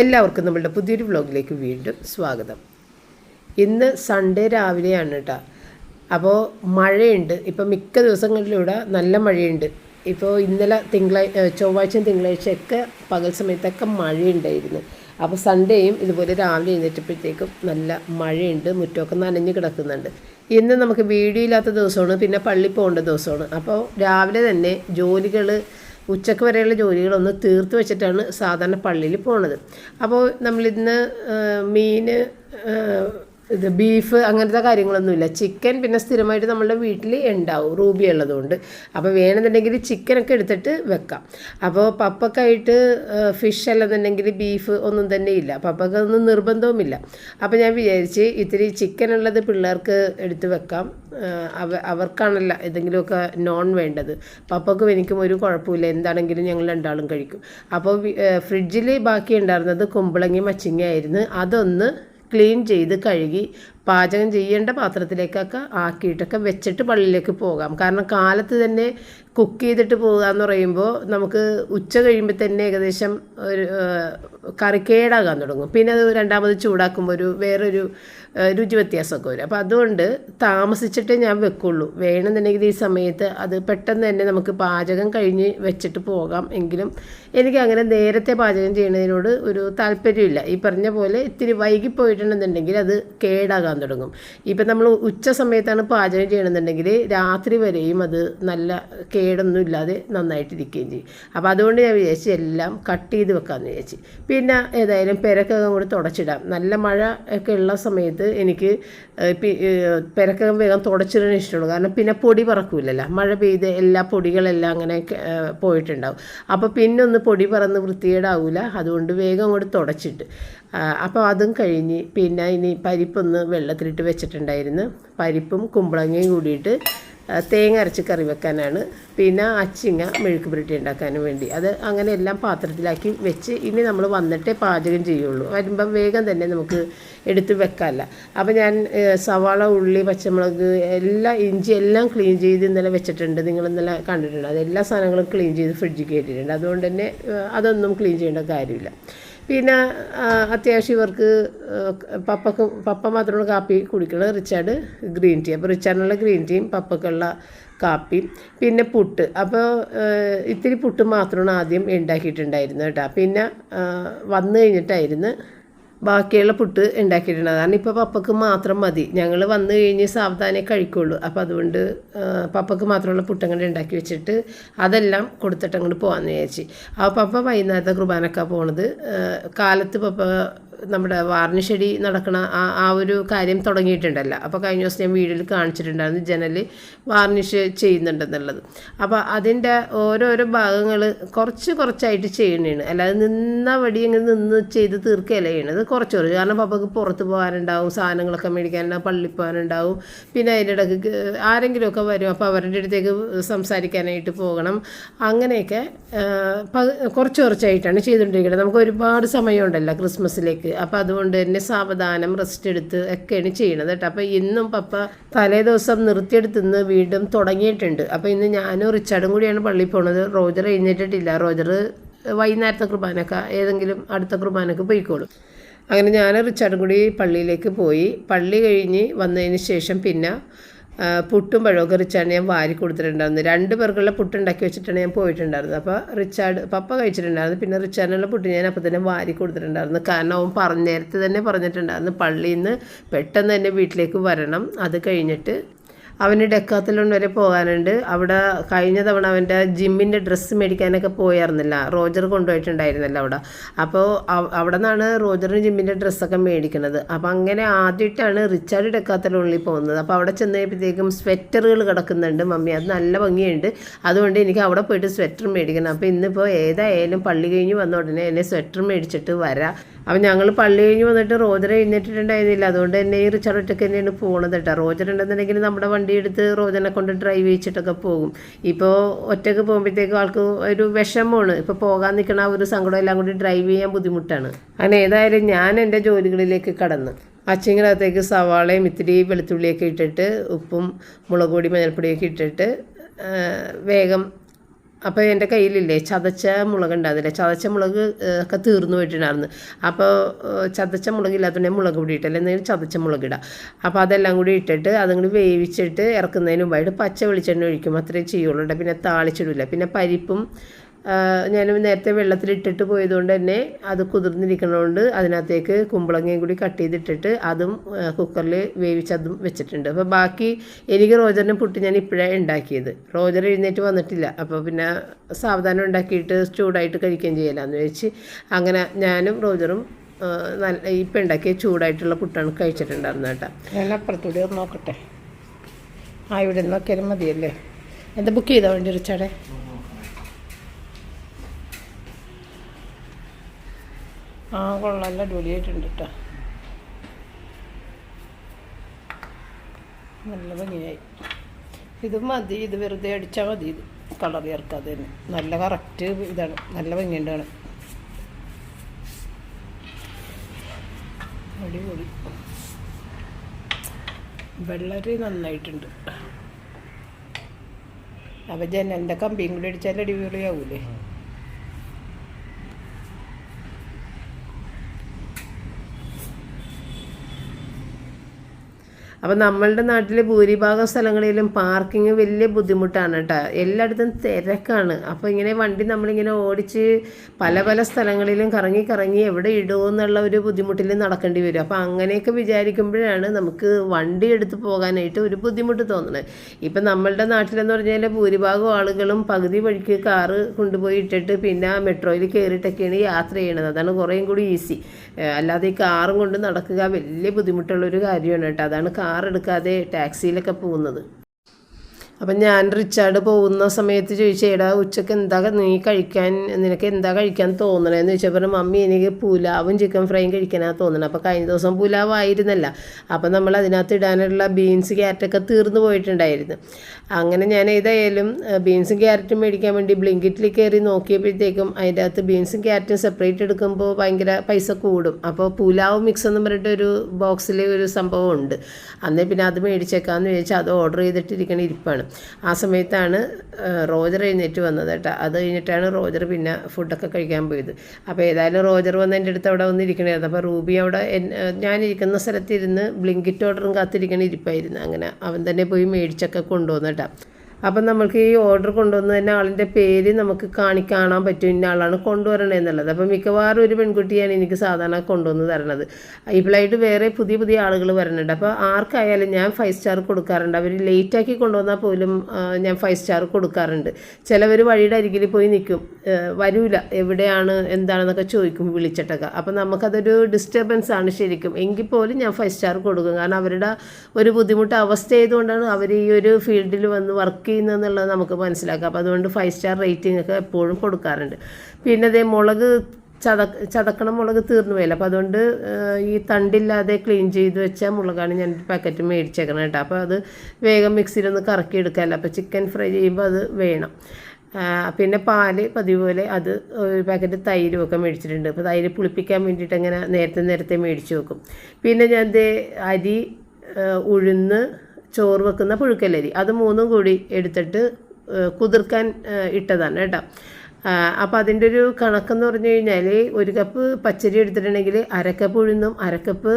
എല്ലാവർക്കും നമ്മളുടെ പുതിയൊരു വ്ളോഗിലേക്ക് വീണ്ടും സ്വാഗതം. ഇന്ന് സൺഡേ രാവിലെയാണ് കേട്ടോ അപ്പോൾ മഴയുണ്ട്. ഇപ്പോൾ മിക്ക ദിവസങ്ങളിലൂടെ നല്ല മഴയുണ്ട്. ഇപ്പോൾ ഇന്നലെ തിങ്കളാഴ്ച ചൊവ്വാഴ്ചയും തിങ്കളാഴ്ചയൊക്കെ പകൽ സമയത്തൊക്കെ മഴയുണ്ടായിരുന്നു. അപ്പോൾ സൺഡേയും ഇതുപോലെ രാവിലെ എഴുന്നേറ്റപ്പോഴത്തേക്കും നല്ല മഴയുണ്ട്. മുറ്റമൊക്കെ നനഞ്ഞ് കിടക്കുന്നുണ്ട്. ഇന്ന് നമുക്ക് വീഡിയോ ഇല്ലാത്ത ദിവസമാണ്. പിന്നെ പള്ളി പോകേണ്ട ദിവസമാണ്. അപ്പോൾ രാവിലെ തന്നെ ജോലികൾ ഉച്ചയ്ക്ക് വരെയുള്ള ജോലികളൊന്ന് തീർത്ത് വെച്ചിട്ടാണ് സാധാരണ പള്ളിയിൽ പോണത്. അപ്പോൾ നമ്മളിന്ന് മീൻ ഇത് ബീഫ് അങ്ങനത്തെ കാര്യങ്ങളൊന്നുമില്ല. ചിക്കൻ പിന്നെ സ്ഥിരമായിട്ട് നമ്മളുടെ വീട്ടിൽ ഉണ്ടാവും റൂബി ഉള്ളതുകൊണ്ട്. അപ്പോൾ വേണമെന്നുണ്ടെങ്കിൽ ചിക്കനൊക്കെ എടുത്തിട്ട് വെക്കാം. അപ്പോൾ പപ്പക്കായിട്ട് ഫിഷ് അല്ലെന്നുണ്ടെങ്കിൽ ബീഫ് ഒന്നും തന്നെ ഇല്ല. പപ്പക്കൊന്നും നിർബന്ധവുമില്ല. അപ്പോൾ ഞാൻ വിചാരിച്ച് ഇത്തിരി ചിക്കൻ ഉള്ളത് പിള്ളേർക്ക് എടുത്ത് വെക്കാം. അവ അവർക്കാണല്ല എന്തെങ്കിലുമൊക്കെ നോൺ വേണ്ടത്. പപ്പക്കും എനിക്കും ഒരു കുഴപ്പമില്ല. എന്താണെങ്കിലും ഞങ്ങൾ രണ്ടാളും കഴിക്കും. അപ്പോൾ ഫ്രിഡ്ജിൽ ബാക്കി ഉണ്ടായിരുന്നത് കുമ്പളങ്ങി മച്ചിങ്ങ ആയിരുന്നു. അതൊന്ന് ക്ലീൻ ചെയ്ത് കഴുകി പാചകം ചെയ്യേണ്ട പാത്രത്തിലേക്കൊക്കെ ആക്കിയിട്ടൊക്കെ വെച്ചിട്ട് പള്ളിയിലേക്ക് പോകാം. കാരണം കാലത്ത് തന്നെ കുക്ക് ചെയ്തിട്ട് പോകുക എന്ന് പറയുമ്പോൾ നമുക്ക് ഉച്ച കഴിയുമ്പോൾ തന്നെ ഏകദേശം ഒരു കറിക്കേടാകാൻ തുടങ്ങും. പിന്നെ അത് രണ്ടാമത് ചൂടാക്കുമ്പോൾ ഒരു വേറൊരു രുചി വ്യത്യാസമൊക്കെ വരും. അപ്പോൾ അതുകൊണ്ട് താമസിച്ചിട്ടേ ഞാൻ വെക്കുള്ളൂ. വേണമെന്നുണ്ടെങ്കിൽ ഈ സമയത്ത് അത് പെട്ടെന്ന് തന്നെ നമുക്ക് പാചകം കഴിഞ്ഞ് വെച്ചിട്ട് പോകാം. എങ്കിലും എനിക്ക് അങ്ങനെ നേരത്തെ പാചകം ചെയ്യുന്നതിനോട് ഒരു താല്പര്യമില്ല. ഈ പറഞ്ഞ പോലെ ഇത്തിരി വൈകിപ്പോയിട്ടുണ്ടെന്നുണ്ടെങ്കിൽ അത് കേടാകാൻ തുടങ്ങും. ഇപ്പം നമ്മൾ ഉച്ച സമയത്താണ് പാചകം ചെയ്യണമെന്നുണ്ടെങ്കിൽ രാത്രി വരെയും അത് നല്ല കേടൊന്നും ഇല്ലാതെ നന്നായിട്ടിരിക്കുകയും ചെയ്യും. അപ്പോൾ അതുകൊണ്ട് ഞാൻ വിചാരിച്ചു എല്ലാം കട്ട് ചെയ്ത് വെക്കാമെന്ന് വിചാരിച്ചു. പിന്നെ ഏതായാലും പെരക്കകം കൂടി തുടച്ചിടാം. നല്ല മഴ ഒക്കെ ഉള്ള സമയത്ത് എനിക്ക് പെരക്കകം വേഗം തുടച്ചിടാൻ ഇഷ്ടമുള്ളൂ. കാരണം പിന്നെ പൊടി പറക്കൂലല്ലോ. മഴ പെയ്ത് എല്ലാ പൊടികളെല്ലാം അങ്ങനെ പോയിട്ടുണ്ടാവും. അപ്പോൾ പിന്നെ ഒന്ന് പൊടി പറന്ന് വൃത്തികേടാവില്ല അതുകൊണ്ട് വേഗം അങ്ങോട്ട് തുടച്ചിട്ട്. അപ്പോൾ അതും കഴിഞ്ഞ് പിന്നെ ഇനി പരിപ്പൊന്ന് വെള്ളത്തിലിട്ട് വെച്ചിട്ടുണ്ടായിരുന്നു. പരിപ്പും കുമ്പളങ്ങയും കൂടിയിട്ട് തേങ്ങ അരച്ച് കറി വെക്കാനാണ്. പിന്നെ അച്ചിങ്ങ മെഴുക്ക് പുരട്ടി ഉണ്ടാക്കാനും വേണ്ടി. അത് അങ്ങനെ എല്ലാം പാത്രത്തിലാക്കി വെച്ച് ഇനി നമ്മൾ വന്നിട്ടേ പാചകം ചെയ്യുള്ളൂ. വരുമ്പം വേഗം തന്നെ നമുക്ക് എടുത്ത് വെക്കാമല്ല അപ്പോൾ ഞാൻ സവാള ഉള്ളി പച്ചമുളക് എല്ലാം ഇഞ്ചി എല്ലാം ക്ലീൻ ചെയ്ത് ഇന്നലെ വെച്ചിട്ടുണ്ട്. നിങ്ങൾ ഇന്നലെ കണ്ടിട്ടുണ്ട്. അത് എല്ലാ സാധനങ്ങളും ക്ലീൻ ചെയ്ത് ഫ്രിഡ്ജിൽ കയറ്റിയിട്ടുണ്ട് അതുകൊണ്ട് തന്നെ അതൊന്നും ക്ലീൻ ചെയ്യേണ്ട കാര്യമില്ല. പിന്നെ അത്യാവശ്യം ഇവർക്ക് പപ്പക്ക് പപ്പ മാത്രമാണ് കാപ്പി കുടിക്കുന്നത് റിച്ചാർഡ് ഗ്രീൻ ടീ. അപ്പോൾ റിച്ചാർഡിനുള്ള ഗ്രീൻ ടീയും പപ്പക്കുള്ള കാപ്പി പിന്നെ പുട്ട്. അപ്പോൾ ഇത്തിരി പുട്ട് മാത്രമാണ് ആദ്യം ഉണ്ടാക്കിയിട്ടുണ്ടായിരുന്നത് കേട്ടോ. പിന്നെ വന്നു കഴിഞ്ഞിട്ടായിരുന്നു ബാക്കിയുള്ള പുട്ട് ഉണ്ടാക്കിയിട്ടുണ്ട്. കാരണം ഇപ്പോൾ പപ്പക്ക് മാത്രം മതി. ഞങ്ങൾ വന്നു കഴിഞ്ഞ് സാവധാനേ കഴിക്കുള്ളൂ. അപ്പോൾ അതുകൊണ്ട് പപ്പക്ക് മാത്രമുള്ള പുട്ട് അങ്ങോട്ട് ഉണ്ടാക്കി വെച്ചിട്ട് അതെല്ലാം കൊടുത്തിട്ട് അങ്ങോട്ട് പോകാമെന്ന് വിചാരിച്ച്. അപ്പോൾ പപ്പ വൈകുന്നേരത്തെ കുർബാനക്ക പോണത്. കാലത്ത് പപ്പ നമ്മുടെ വാർണിഷടി നടക്കണ ആ ആ ഒരു കാര്യം തുടങ്ങിയിട്ടുണ്ടല്ലോ. അപ്പോൾ കഴിഞ്ഞ ദിവസം ഞാൻ വീഡിയോയിൽ കാണിച്ചിട്ടുണ്ടായിരുന്നു ജനൽ വാർണിഷ് ചെയ്യുന്നുണ്ടെന്നുള്ളത്. അപ്പോൾ അതിന്റെ ഓരോരോ ഭാഗങ്ങൾ കുറച്ച് കുറച്ചായിട്ട് ചെയ്യണേണ്. അല്ലാതെ നിന്ന വടി ഇങ്ങനെ നിന്ന് ചെയ്ത് തീർക്കുകയല്ല ചെയ്യണത്. കുറച്ച് കുറച്ച് കാരണം പപ്പക്ക് പുറത്ത് പോകാനുണ്ടാവും സാധനങ്ങളൊക്കെ മേടിക്കാനുണ്ടാവും പള്ളി പോകാനുണ്ടാവും. പിന്നെ അതിന്റെ ഇടയ്ക്ക് ആരെങ്കിലുമൊക്കെ വരും അപ്പോൾ അവരുടെ അടുത്തേക്ക് സംസാരിക്കാനായിട്ട് പോകണം. അങ്ങനെയൊക്കെ കുറച്ച് കുറച്ചായിട്ടാണ് ചെയ്തുകൊണ്ടിരിക്കുന്നത്. നമുക്ക് ഒരുപാട് സമയമുണ്ടല്ലോ ക്രിസ്മസിലേക്ക്. അപ്പോൾ അതുകൊണ്ട് തന്നെ സാവധാനം റെസ്റ്റ് എടുത്ത് ഒക്കെയാണ് ചെയ്യണത് കേട്ടോ. അപ്പോൾ ഇന്നും പപ്പ തലേ ദിവസം നിർത്തിയെടുത്തുനിന്ന് വീണ്ടും തുടങ്ങിയിട്ടുണ്ട്. അപ്പോൾ ഇന്ന് ഞാനും റിച്ചാർഡും കൂടിയാണ് പള്ളിയിൽ പോണത്. റോജർ എഴുന്നേറ്റിട്ടില്ല. റോജർ വൈകുന്നേരത്തെ കുർബാനക്ക ഏതെങ്കിലും അടുത്ത കുർബാനക്ക് പോയിക്കോളും. അങ്ങനെ ഞാൻ റിച്ചാർഡും കൂടി പള്ളിയിലേക്ക് പോയി. പള്ളി കഴിഞ്ഞ് വന്നതിന് ശേഷം പിന്നെ പുട്ടും പഴമൊക്കെ റിച്ചാർഡ് ഞാൻ വാരി കൊടുത്തിട്ടുണ്ടായിരുന്നു. രണ്ട് പേർക്കുള്ള പുട്ടുണ്ടാക്കി വെച്ചിട്ടാണ് ഞാൻ പോയിട്ടുണ്ടായിരുന്നത്. അപ്പോൾ റിച്ചാർഡ് പപ്പ കഴിച്ചിട്ടുണ്ടായിരുന്നു. പിന്നെ റിച്ചാർഡിനുള്ള പുട്ട് ഞാൻ അപ്പോൾ തന്നെ വാരി കൊടുത്തിട്ടുണ്ടായിരുന്നു. കാരണം അവൻ പറഞ്ഞ നേരത്തെ തന്നെ പറഞ്ഞിട്ടുണ്ടായിരുന്നു പള്ളിയിൽ നിന്ന് പെട്ടെന്ന് തന്നെ വീട്ടിലേക്ക് വരണം. അത് കഴിഞ്ഞിട്ട് അവന് ഡെക്കാത്തലോൺ വരെ പോകാനുണ്ട്. അവിടെ കഴിഞ്ഞ തവണ അവന്റെ ജിമ്മിന്റെ ഡ്രസ്സ് മേടിക്കാനൊക്കെ പോയായിരുന്നില്ല. റോജർ കൊണ്ടുപോയിട്ടുണ്ടായിരുന്നല്ലോ അവിടെ. അപ്പോൾ അവിടെ നിന്നാണ് റോജറിന് ജിമ്മിന്റെ ഡ്രസ്സൊക്കെ മേടിക്കുന്നത്. അപ്പോൾ അങ്ങനെ ആദ്യമായിട്ടാണ് റിച്ചാർഡ് ഡെക്കാത്തലോണിൽ പോകുന്നത്. അപ്പോൾ അവിടെ ചെന്ന് കഴിയുമ്പോഴത്തേക്കും സ്വെറ്ററുകൾ കിടക്കുന്നുണ്ട്. മമ്മി അത് നല്ല ഭംഗിയുണ്ട്. അതുകൊണ്ട് എനിക്ക് അവിടെ പോയിട്ട് സ്വെറ്റർ മേടിക്കണം. അപ്പോൾ ഇന്നിപ്പോൾ ഏതായാലും പള്ളി കഴിഞ്ഞ് വന്ന ഉടനെ എന്നെ സ്വെറ്റർ മേടിച്ചിട്ട് വരാം. അപ്പം ഞങ്ങൾ പള്ളി കഴിഞ്ഞ് വന്നിട്ട് റോജർ എഴുന്നേറ്റിട്ടുണ്ടായിരുന്നില്ല. അതുകൊണ്ട് തന്നെ ഈ റിച്ചാർഡ് ഒറ്റയ്ക്ക് തന്നെയാണ് പോകണത് കേട്ടോ. റോജർ ഉണ്ടെന്നുണ്ടെങ്കിൽ നമ്മുടെ വണ്ടി എടുത്ത് റോജനെ കൊണ്ട് ഡ്രൈവ് ചെയ്യിച്ചിട്ടൊക്കെ പോകും. ഇപ്പോൾ ഒറ്റയ്ക്ക് പോകുമ്പോഴത്തേക്കും ആൾക്ക് ഒരു വിഷമമാണ്. ഇപ്പോൾ പോകാൻ നിൽക്കണ ഒരു സങ്കടം എല്ലാം കൂടി ഡ്രൈവ് ചെയ്യാൻ ബുദ്ധിമുട്ടാണ്. അങ്ങനെ ഏതായാലും ഞാൻ എന്റെ ജോലികളിലേക്ക് കടന്നു അച്ചിങ്ങനകത്തേക്ക് സവാളയും ഇത്തിരി വെളുത്തുള്ളിയൊക്കെ ഇട്ടിട്ട് ഉപ്പും മുളക് പൊടി മഞ്ഞൾപ്പൊടിയൊക്കെ ഇട്ടിട്ട് വേഗം അപ്പോൾ എന്റെ കയ്യിലില്ലേ ചതച്ച മുളക് ഉണ്ടായിരുന്നില്ലേ? ചതച്ച മുളക് ഒക്കെ തീർന്നു പോയിട്ടുണ്ടായിരുന്നു. അപ്പോൾ ചതച്ച മുളക് ഇല്ലാത്തതുകൊണ്ട് മുളക് കൂടി ഇട്ടല്ലേ. എന്തെങ്കിലും ചതച്ച മുളക് ഇടാം. അപ്പോൾ അതെല്ലാം കൂടി ഇട്ടിട്ട് അതും കൂടി വേവിച്ചിട്ട് ഇറക്കുന്നതിന് മുമ്പായിട്ട് പച്ച വെളിച്ചെണ്ണ ഒഴിക്കും. അത്രയും ചെയ്യുള്ളൂ. പിന്നെ താളിച്ചിടില്ല പിന്നെ പരിപ്പും ഞാൻ നേരത്തെ വെള്ളത്തിലിട്ടിട്ട് പോയതുകൊണ്ട് തന്നെ അത് കുതിർന്നിരിക്കണതുകൊണ്ട് അതിനകത്തേക്ക് കുമ്പളങ്ങയും കൂടി കട്ട് ചെയ്തിട്ടിട്ട് അതും കുക്കറിൽ വേവിച്ചതും വെച്ചിട്ടുണ്ട്. അപ്പോൾ ബാക്കി എനിക്ക് റോജറിനെ പുട്ട് ഞാൻ ഇപ്പോഴേ ഉണ്ടാക്കിയത് റോജർ എഴുന്നേറ്റ് വന്നിട്ടില്ല. അപ്പോൾ പിന്നെ സാവധാനം ഉണ്ടാക്കിയിട്ട് ചൂടായിട്ട് കഴിക്കുകയും ചെയ്യലാന്ന് വെച്ച് അങ്ങനെ ഞാനും റോജറും നല്ല ഇപ്പം ഉണ്ടാക്കിയ ചൂടായിട്ടുള്ള പുട്ടാണ് കഴിച്ചിട്ടുണ്ടായിരുന്നു കേട്ടോ. ഞാൻ അപ്പുറത്തൂടെ നോക്കട്ടെ. ആ ഇവിടെ നോക്കിയാലും മതിയല്ലേ? എന്താ ബുക്ക് ചെയ്താൽ വേണ്ടി റിച്ചാടെ? ആ കൊള്ളാം. അടിപൊളിയായിട്ടുണ്ട് കേട്ടോ നല്ല ഭംഗിയായി. ഇത് മതി. ഇത് വെറുതെ അടിച്ചാൽ മതി. ഇത് കളർ ചേർക്കാതെ തന്നെ. നല്ല കറക്റ്റ് ഇതാണ്. നല്ല ഭംഗിയുണ്ടാണ്. അടിപൊളി. വെള്ളരി നന്നായിട്ടുണ്ട്. അപ്പം ജനലിന്റെ കമ്പിയും കൂടി അടിച്ചാൽ അടിപൊളിയാവൂലേ? അപ്പോൾ നമ്മളുടെ നാട്ടിൽ ഭൂരിഭാഗം സ്ഥലങ്ങളിലും പാർക്കിംഗ് വലിയ ബുദ്ധിമുട്ടാണ് കേട്ടോ എല്ലായിടത്തും തിരക്കാണ്. അപ്പോൾ ഇങ്ങനെ വണ്ടി നമ്മളിങ്ങനെ ഓടിച്ച് പല പല സ്ഥലങ്ങളിലും കറങ്ങി കറങ്ങി എവിടെ ഇടുമോ എന്നുള്ള ഒരു ബുദ്ധിമുട്ടിൽ നടക്കേണ്ടി വരും. അപ്പോൾ അങ്ങനെയൊക്കെ വിചാരിക്കുമ്പോഴാണ് നമുക്ക് വണ്ടി എടുത്ത് പോകാനായിട്ട് ഒരു ബുദ്ധിമുട്ട് തോന്നുന്നത് ഇപ്പം നമ്മളുടെ നാട്ടിലെന്ന് പറഞ്ഞാൽ ഭൂരിഭാഗം ആളുകളും പകുതി വഴിക്ക് കാറ് കൊണ്ടുപോയി ഇട്ടിട്ട് പിന്നെ മെട്രോയിൽ കയറിയിട്ടൊക്കെയാണ് യാത്ര ചെയ്യണത്. അതാണ് കുറേയും കൂടി ഈസി അല്ലാതെ ഈ കാറും കൊണ്ട് നടക്കുക വലിയ ബുദ്ധിമുട്ടുള്ളൊരു കാര്യമാണ് കേട്ടോ അതാണ് കാർ എടുക്കാതെ ടാക്സിയിലൊക്കെ പോകുന്നത്. അപ്പം ഞാൻ റിച്ചാർഡ് പോകുന്ന സമയത്ത് ചോദിച്ചു ചോദിച്ചേടാ ഉച്ചയ്ക്ക് എന്താ നീ കഴിക്കാൻ നിനക്ക് എന്താ കഴിക്കാൻ തോന്നണേന്ന് ചോദിച്ചപ്പോൾ മമ്മി എനിക്ക് പുലാവും ചിക്കൻ ഫ്രൈയും കഴിക്കാനാണ് തോന്നണത് അപ്പോൾ കഴിഞ്ഞ ദിവസം പുലാവായിരുന്നല്ല. അപ്പം നമ്മൾ അതിനകത്ത് ഇടാനുള്ള ബീൻസ് ക്യാരറ്റൊക്കെ തീർന്നു പോയിട്ടുണ്ടായിരുന്നു. അങ്ങനെ ഞാൻ ഏതായാലും ബീൻസും ക്യാരറ്റും മേടിക്കാൻ വേണ്ടി ബ്ലിങ്കിറ്റിൽ കയറി നോക്കിയപ്പോഴത്തേക്കും അതിന്റെ അകത്ത് ബീൻസും ക്യാരറ്റും സെപ്പറേറ്റ് എടുക്കുമ്പോൾ ഭയങ്കര പൈസ കൂടും. അപ്പോൾ പുലാവ് മിക്സ് എന്ന് പറഞ്ഞിട്ട് ഒരു ബോക്സിൽ ഒരു സംഭവം ഉണ്ട് അന്നേ പിന്നെ അത് മേടിച്ചേക്കാമെന്ന് ചോദിച്ചാൽ അത് ഓർഡർ ചെയ്തിട്ടിരിക്കണ ഇരിപ്പാണ്. ആ സമയത്താണ് റോജർ എഴുന്നേറ്റ് വന്നത് കേട്ടോ. അത് കഴിഞ്ഞിട്ടാണ് റോജർ പിന്നെ ഫുഡൊക്കെ കഴിക്കാൻ പോയത്. അപ്പോൾ ഏതായാലും റോജർ വന്ന് എന്റെ അടുത്ത് അവിടെ വന്നിരിക്കണായിരുന്നു. അപ്പോൾ റൂബി അവിടെ ഞാനിരിക്കുന്ന സ്ഥലത്തിരുന്ന് ബ്ലിങ്കിറ്റ് ഓർഡറും കാത്തിരിക്കണ ഇരിപ്പായിരുന്നു. അങ്ങനെ അവൻ തന്നെ പോയി മേടിച്ചൊക്കെ കൊണ്ടുവന്നു കേട്ടോ. അപ്പം നമ്മൾക്ക് ഈ ഓർഡർ കൊണ്ടുവന്ന് തന്നെ ആളിന്റെ പേര് നമുക്ക് കാണി കാണാൻ പറ്റും ഇന്ന ആളാണ് കൊണ്ടുവരണേ എന്നുള്ളത്. അപ്പം മിക്കവാറും ഒരു പെൺകുട്ടിയാണ് എനിക്ക് സാധാരണ കൊണ്ടുവന്ന് തരണത്. ഇപ്പോഴായിട്ട് വേറെ പുതിയ പുതിയ ആളുകൾ വരുന്നുണ്ട്. അപ്പോൾ ആർക്കായാലും ഞാൻ ഫൈവ് സ്റ്റാർ കൊടുക്കാറുണ്ട്. അവർ ലേറ്റാക്കി കൊണ്ടുവന്നാൽ പോലും ഞാൻ ഫൈവ് സ്റ്റാർ കൊടുക്കാറുണ്ട്. ചിലവർ വഴിയുടെ അരികിൽ പോയി നിൽക്കും. വരൂല. എവിടെയാണ് എന്താണെന്നൊക്കെ ചോദിക്കും വിളിച്ചിട്ടൊക്കെ. അപ്പം നമുക്കതൊരു ഡിസ്റ്റർബൻസ് ആണ് ശരിക്കും. എങ്കിൽ പോലും ഞാൻ ഫൈവ് സ്റ്റാർ കൊടുക്കും. കാരണം അവരുടെ ഒരു ബുദ്ധിമുട്ട് അവസ്ഥ ആയതുകൊണ്ടാണ് അവർ ഈ ഒരു ഫീൽഡിൽ വന്ന് വർക്ക് ചെയ്യുന്നതെന്നുള്ളത് നമുക്ക് മനസ്സിലാക്കാം. അപ്പോൾ അതുകൊണ്ട് ഫൈവ് സ്റ്റാർ റേറ്റിംഗ് ഒക്കെ എപ്പോഴും കൊടുക്കാറുണ്ട്. പിന്നെ അതേ മുളക് ചത ചതക്കണ മുളക് തീർന്നു പോയില്ല. അപ്പോൾ അതുകൊണ്ട് ഈ തണ്ടില്ലാതെ ക്ലീൻ ചെയ്ത് വെച്ച മുളകാണ് ഞാൻ പാക്കറ്റ് മേടിച്ചേക്കണം കേട്ടോ. അപ്പോൾ അത് വേഗം മിക്സിയിലൊന്ന് കറക്കി എടുക്കാമല്ലോ അപ്പോൾ ചിക്കൻ ഫ്രൈ ചെയ്യുമ്പോൾ അത് വേണം. പിന്നെ പാൽ പതിവ് പോലെ അത് ഒരു പാക്കറ്റ് തൈരും ഒക്കെ മേടിച്ചിട്ടുണ്ട്. അപ്പോൾ തൈര് പുളിപ്പിക്കാൻ വേണ്ടിയിട്ട് അങ്ങനെ നേരത്തെ നേരത്തെ മേടിച്ച് വെക്കും. പിന്നെ ഞാൻ അരി ഉഴുന്ന് ചോറ് വെക്കുന്ന പുഴുക്കലരി അത് മൂന്നും കൂടി എടുത്തിട്ട് കുതിർക്കാൻ ഇട്ടതാണ് കേട്ടോ. അപ്പോൾ അതിന്റെ ഒരു കണക്കെന്ന് പറഞ്ഞു കഴിഞ്ഞാൽ ഒരു കപ്പ് പച്ചരി എടുത്തിട്ടുണ്ടെങ്കിൽ അരക്കപ്പ് ഉഴുന്നും അരക്കപ്പ്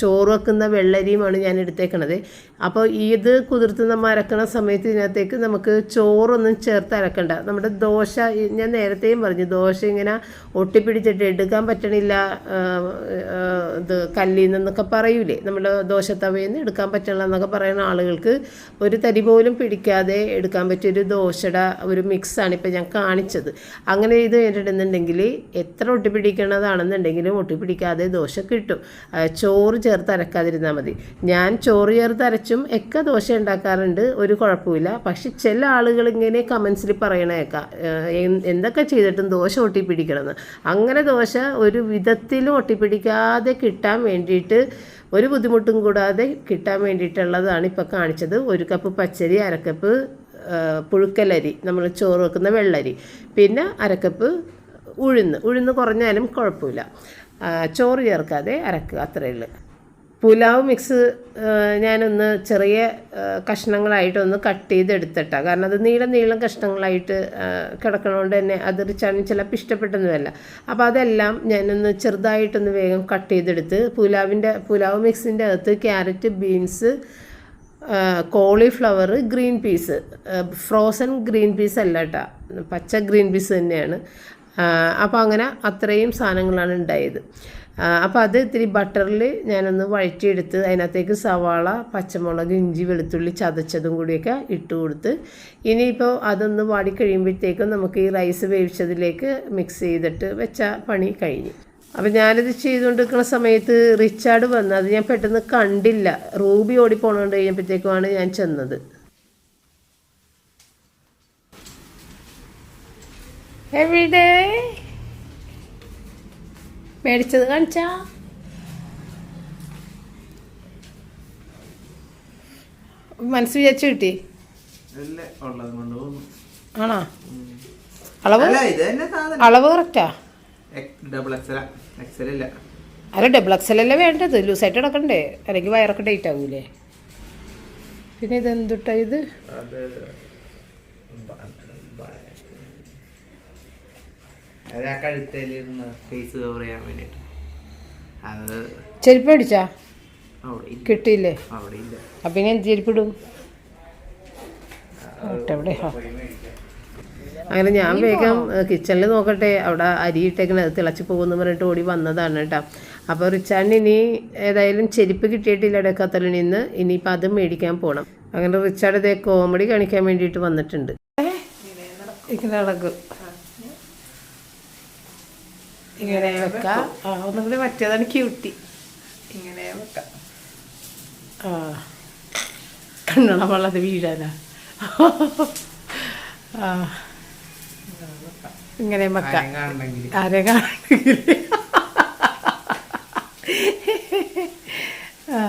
ചോറ് വെക്കുന്ന വെള്ളരിയുമാണ് ഞാൻ എടുത്തേക്കണത്. അപ്പോൾ ഇത് കുതിർത്ത് നമ്മൾ അരക്കണ സമയത്ത് ഇതിനകത്തേക്ക് നമുക്ക് ചോറൊന്നും ചേർത്ത് അരക്കണ്ട. നമ്മുടെ ദോശ ഞാൻ നേരത്തെയും പറഞ്ഞു ദോശ ഇങ്ങനെ ഒട്ടിപ്പിടിച്ചിട്ട് എടുക്കാൻ പറ്റണില്ല ഇത് കല്ലിൽ നിന്നൊക്കെ പറയൂലേ. നമ്മുടെ ദോശത്തവയിൽ നിന്ന് എടുക്കാൻ പറ്റണില്ല എന്നൊക്കെ പറയുന്ന ആളുകൾക്ക് ഒരു തരി പോലും പിടിക്കാതെ എടുക്കാൻ പറ്റിയൊരു ദോശയുടെ ഒരു മിക്സാണ് ഇപ്പോൾ ഞാൻ കാണിച്ചത്. അങ്ങനെ ഇത് കഴിഞ്ഞിട്ടുണ്ടെന്നുണ്ടെങ്കിൽ എത്ര ഒട്ടിപ്പിടിക്കണതാണെന്നുണ്ടെങ്കിലും ഒട്ടിപ്പിടിക്കാതെ ദോശ കിട്ടും. ആ, ചേർത്ത് അരക്കാതിരുന്നാൽ മതി. ഞാൻ ചോറ് ചേർത്ത് അരച്ചും ഒക്കെ ദോശ ഉണ്ടാക്കാറുണ്ട്. ഒരു കുഴപ്പമില്ല പക്ഷെ ചില ആളുകൾ ഇങ്ങനെ കമൻസിൽ പറയണേക്കാം എന്തൊക്കെ ചെയ്തിട്ടും ദോശ ഒട്ടിപ്പിടിക്കണമെന്ന്. അങ്ങനെ ദോശ ഒരു വിധത്തിലും ഒട്ടിപ്പിടിക്കാതെ കിട്ടാൻ വേണ്ടിയിട്ട് ഒരു ബുദ്ധിമുട്ടും കൂടാതെ കിട്ടാൻ വേണ്ടിയിട്ടുള്ളതാണ് ഇപ്പോൾ കാണിച്ചത്. ഒരു കപ്പ് പച്ചരി അരക്കപ്പ് പുഴുക്കലരി. നമ്മൾ ചോറ് വെക്കുന്ന വെള്ളരി. പിന്നെ അരക്കപ്പ് ഉഴുന്ന്. ഉഴുന്ന് കുറഞ്ഞാലും കുഴപ്പമില്ല. ചോറ് ചേർക്കാതെ അരക്കുക. അത്രയേ ഉള്ളൂ. പുലാവ് മിക്സ് ഞാനൊന്ന് ചെറിയ കഷ്ണങ്ങളായിട്ടൊന്ന് കട്ട് ചെയ്തെടുത്തിട്ടാണ് കാരണം അത് നീളം നീളം കഷ്ണങ്ങളായിട്ട് കിടക്കണോണ്ട് തന്നെ അത് റിച്ചാണ് ചിലപ്പോൾ ഇഷ്ടപ്പെട്ടൊന്നുമല്ല അപ്പോൾ അതെല്ലാം ഞാനൊന്ന് ചെറുതായിട്ടൊന്ന് വേഗം കട്ട് ചെയ്തെടുത്ത് പുലാവിന്റെ പുലാവ് മിക്സിന്റെ അകത്ത് carrot beans cauliflower green peas frozen green peas അല്ല കേട്ടോ പച്ച ഗ്രീൻ പീസ് തന്നെയാണ്. അപ്പോൾ അങ്ങനെ അത്രയും സാധനങ്ങളാണ് ഉണ്ടായത്. അപ്പോൾ അത് ഇത്തിരി ബട്ടറിൽ ഞാനൊന്ന് വഴറ്റിയെടുത്ത് അതിനകത്തേക്ക് സവാള പച്ചമുളക് ഇഞ്ചി വെളുത്തുള്ളി ചതച്ചതും കൂടിയൊക്കെ ഇട്ട് കൊടുത്ത് ഇനിയിപ്പോൾ അതൊന്ന് വാടി കഴിയുമ്പോഴത്തേക്കും നമുക്ക് ഈ റൈസ് വേവിച്ചതിലേക്ക് മിക്സ് ചെയ്തിട്ട് വെച്ച പണി കഴിഞ്ഞു. അപ്പം ഞാനിത് ചെയ്തുകൊണ്ടിരിക്കുന്ന സമയത്ത് റിച്ചാർഡ് വന്നു അത് ഞാൻ പെട്ടെന്ന് കണ്ടില്ല. റൂബി ഓടിപ്പോണോണ്ട് കഴിഞ്ഞപ്പോഴത്തേക്കുമാണ് ഞാൻ ചെന്നത്. എവിടെ മേടിച്ചത് കാണിച്ചാ. മനസ്സ് വിചാരിച്ചു കിട്ടി. ആണോ? അളവ്. അളവ് കറക്റ്റാ. അല്ല ഡബിൾ എക്സൽ അല്ലേ വേണ്ടത്? ലൂസായിട്ട് കിടക്കണ്ടേ അല്ലെങ്കിൽ വയറൊക്കെ ഡേറ്റ് ആവൂലേ? പിന്നെ ഇത്? എന്തുട്ടാ ഇത് അത് ആ കഴുത്തേലിരുന്ന് ഫേസ് കവർ ചെയ്യാൻ വേണ്ടിട്ട് അത് ചെരുപ്പ് അടിച്ചാ അവിടെ ഇല്ല. കിട്ടിയില്ലേ? അവിടെ ഇല്ല. അപ്പം ഇനി എന്ത് ചെരുപ്പിടും? എവിടെ? അങ്ങനെ ഞാൻ വേഗം കിച്ചണിൽ നോക്കട്ടെ. അവിടെ അരി ഇട്ടേക്കണ. അത് തിളച്ച് പോകുമെന്ന് പറഞ്ഞിട്ട് ഓടി വന്നതാണ് കേട്ടോ. അപ്പൊ റിച്ചാണ്ടിന് ഇനി ഏതായാലും ചെരുപ്പ് കിട്ടിയിട്ടില്ല ഇടക്കത്തലിൽ നിന്ന്. ഇനിയിപ്പോൾ അത് മേടിക്കാൻ പോണം. അങ്ങനെ റിച്ചാർഡ് ഇതേ കോമഡി കാണിക്കാൻ വേണ്ടിയിട്ട് വന്നിട്ടുണ്ട്. ഇങ്ങനെ നടക്കും. ഇങ്ങനെ വെക്കാം. ആ ഒന്നും കൂടി മറ്റേതാണ് ക്യൂട്ടി ഇങ്ങനെ വെക്കാം. ആ. വള്ളത് വീഴാനാ. ആ. ഇങ്ങനെ വെക്കാം. കാണണമെങ്കിൽ. ആരെ കാണെങ്കിൽ ആ.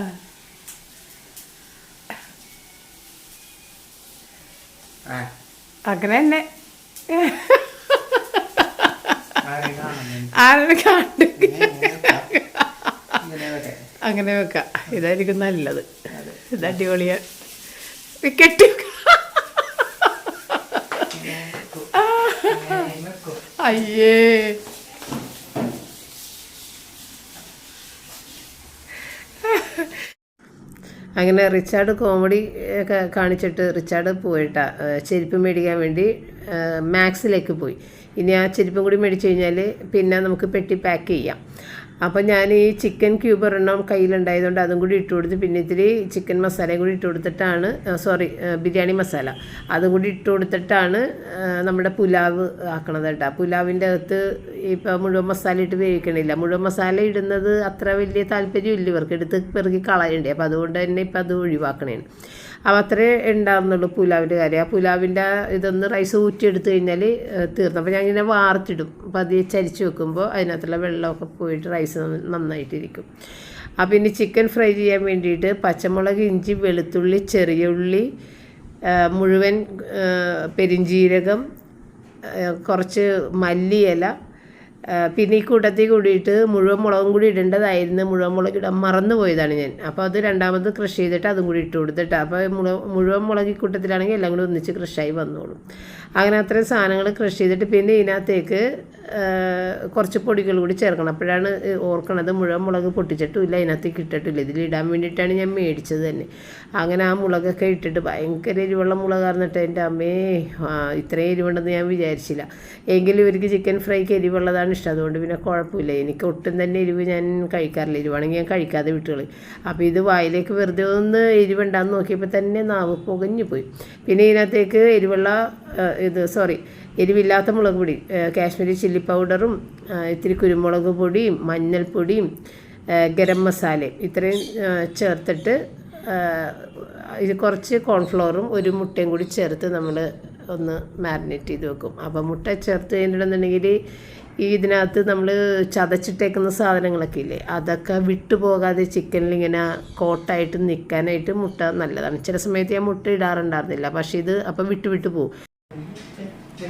ആ, അങ്ങനെ തന്നെ. ആരെ വെക്കാം. അങ്ങനെ വെക്കാം. ഇതായിരിക്കും നല്ലത്. ഇത് അടിപൊളിയാ. വിക്കറ്റ്. അയ്യേ. അങ്ങനെ റിച്ചാർഡ് കോമഡി കാണിച്ചിട്ട് റിച്ചാർഡ് പോയിട്ടാ. ചെരുപ്പ് മേടിക്കാൻ വേണ്ടി മാക്സിലേക്ക് പോയി. ഇനി ആ ചെരുപ്പും കൂടി മേടിച്ചു കഴിഞ്ഞാൽ പിന്നെ നമുക്ക് പെട്ടി പാക്ക് ചെയ്യാം. അപ്പോൾ ഞാൻ ഈ ചിക്കൻ ക്യൂബ് ഒരെണ്ണം കയ്യിലുണ്ടായതുകൊണ്ട് അതും കൂടി ഇട്ട് കൊടുത്ത് പിന്നെ ഇത്തിരി ചിക്കൻ മസാലയും കൂടി ഇട്ട് കൊടുത്തിട്ടാണ് സോറി ബിരിയാണി മസാല അതും കൂടി ഇട്ട് കൊടുത്തിട്ടാണ് നമ്മുടെ പുലാവ് ആക്കണത് കേട്ടോ. പുലാവിന്റെ അകത്ത് ഇപ്പോൾ മുഴുവൻ മസാല ഇട്ട് വേവിക്കണില്ല. മുഴുവൻ മസാല ഇടുന്നത് അത്ര വലിയ താല്പര്യമില്ല ഇവർക്ക്. എടുത്ത് പെറുക്കി കളയണ്ടേ. അപ്പോൾ അതുകൊണ്ട് തന്നെ ഇപ്പോൾ അത് ഒഴിവാക്കണേണ് അപ്പോൾ അത്രേ ഉണ്ടാകുന്നുള്ളൂ പുലാവിന്റെ കാര്യം. ആ പുലാവിന്റെ ഇതൊന്ന് റൈസ് ഊറ്റിയെടുത്ത് കഴിഞ്ഞാൽ തീർന്നു. അപ്പോൾ ഞാൻ ഇങ്ങനെ വാർത്തിടും. അപ്പോൾ അത് ചരിച്ച് വെക്കുമ്പോൾ അതിനകത്തുള്ള വെള്ളമൊക്കെ പോയിട്ട് റൈസ് നന്നായിട്ടിരിക്കും. അപ്പോൾ ഇനി ചിക്കൻ ഫ്രൈ ചെയ്യാൻ വേണ്ടിയിട്ട് പച്ചമുളക് ഇഞ്ചി വെളുത്തുള്ളി ചെറിയ ഉള്ളി മുഴുവൻ പെരിഞ്ചീരകം കുറച്ച് മല്ലിയില പിന്നെ ഈ കൂട്ടത്തിൽ കൂടിയിട്ട് മുഴുവൻ മുളകും കൂടി ഇടേണ്ടതായിരുന്നു. മുഴുവൻ മുളക് ഇടാൻ മറന്നു പോയതാണ് ഞാൻ. അപ്പോൾ അത് രണ്ടാമത് കൃഷി ചെയ്തിട്ട് അതും കൂടി ഇട്ട് കൊടുത്തിട്ട് അപ്പോൾ മുളക് മുഴുവൻ മുളക് കൂട്ടത്തിലാണെങ്കിൽ എല്ലാം കൂടി ഒന്നിച്ച് കൃഷിയായി വന്നോളും. അങ്ങനെ അത്രയും സാധനങ്ങൾ ക്രഷ് ചെയ്തിട്ട് പിന്നെ ഇതിനകത്തേക്ക് കുറച്ച് പൊടികൾ കൂടി ചേർക്കണം. അപ്പോഴാണ് ഓർക്കണത് മുഴുവൻ മുളക് പൊട്ടിച്ചിട്ടുമില്ല അതിനകത്തേക്ക് ഇട്ടിട്ടില്ല. ഇതിലിടാൻ വേണ്ടിയിട്ടാണ് ഞാൻ മേടിച്ചത് തന്നെ. അങ്ങനെ ആ മുളകൊക്കെ ഇട്ടിട്ട് ഭയങ്കര എരിവുള്ള മുളകാർന്നിട്ട് എന്റെ അമ്മേ. ഇത്രയും എരിവുണ്ടെന്ന് ഞാൻ വിചാരിച്ചില്ല. എങ്കിലും ഇവർക്ക് ചിക്കൻ ഫ്രൈക്ക് എരിവുള്ളതാണ് ഇഷ്ടം. അതുകൊണ്ട് പിന്നെ കുഴപ്പമില്ല. എനിക്ക് ഒട്ടും തന്നെ എരിവ് ഞാൻ കഴിക്കാറില്ല. എരിവാണെങ്കിൽ ഞാൻ കഴിക്കാതെ വിട്ടുകളി. അപ്പോൾ ഇത് വായിലേക്ക് വെറുതെ ഒന്ന് എരിവുണ്ടാന്ന് നോക്കിയപ്പോൾ തന്നെ നാവ് പുകഞ്ഞു പോയി പിന്നെ ഇതിനകത്തേക്ക് എരിവുള്ള ഇത് സോറി എരിവില്ലാത്ത മുളക് പൊടി കാശ്മീരി ചില്ലി പൗഡറും ഇത്തിരി കുരുമുളക് പൊടിയും മഞ്ഞൾപ്പൊടിയും ഗരം മസാലയും ഇത്രയും ചേർത്തിട്ട് ഇത് കുറച്ച് കോൺഫ്ലോറും ഒരു മുട്ടയും കൂടി ചേർത്ത് നമ്മൾ ഒന്ന് മാരിനേറ്റ് ചെയ്ത് വെക്കും. അപ്പോൾ മുട്ട ചേർത്ത് കഴിഞ്ഞിട്ടുണ്ടെന്നുണ്ടെങ്കിൽ ഈ ഇതിനകത്ത് നമ്മൾ ചതച്ചിട്ടേക്കുന്ന സാധനങ്ങളൊക്കെ ഇല്ലേ അതൊക്കെ വിട്ടുപോകാതെ ചിക്കനിൽ ഇങ്ങനെ കോട്ടായിട്ട് നിൽക്കാനായിട്ട് മുട്ട നല്ലതാണ്. ചില സമയത്ത് ഞാൻ മുട്ട ഇടാറുണ്ടായിരുന്നില്ല പക്ഷേ ഇത് അപ്പം വിട്ട് വിട്ട് പോകും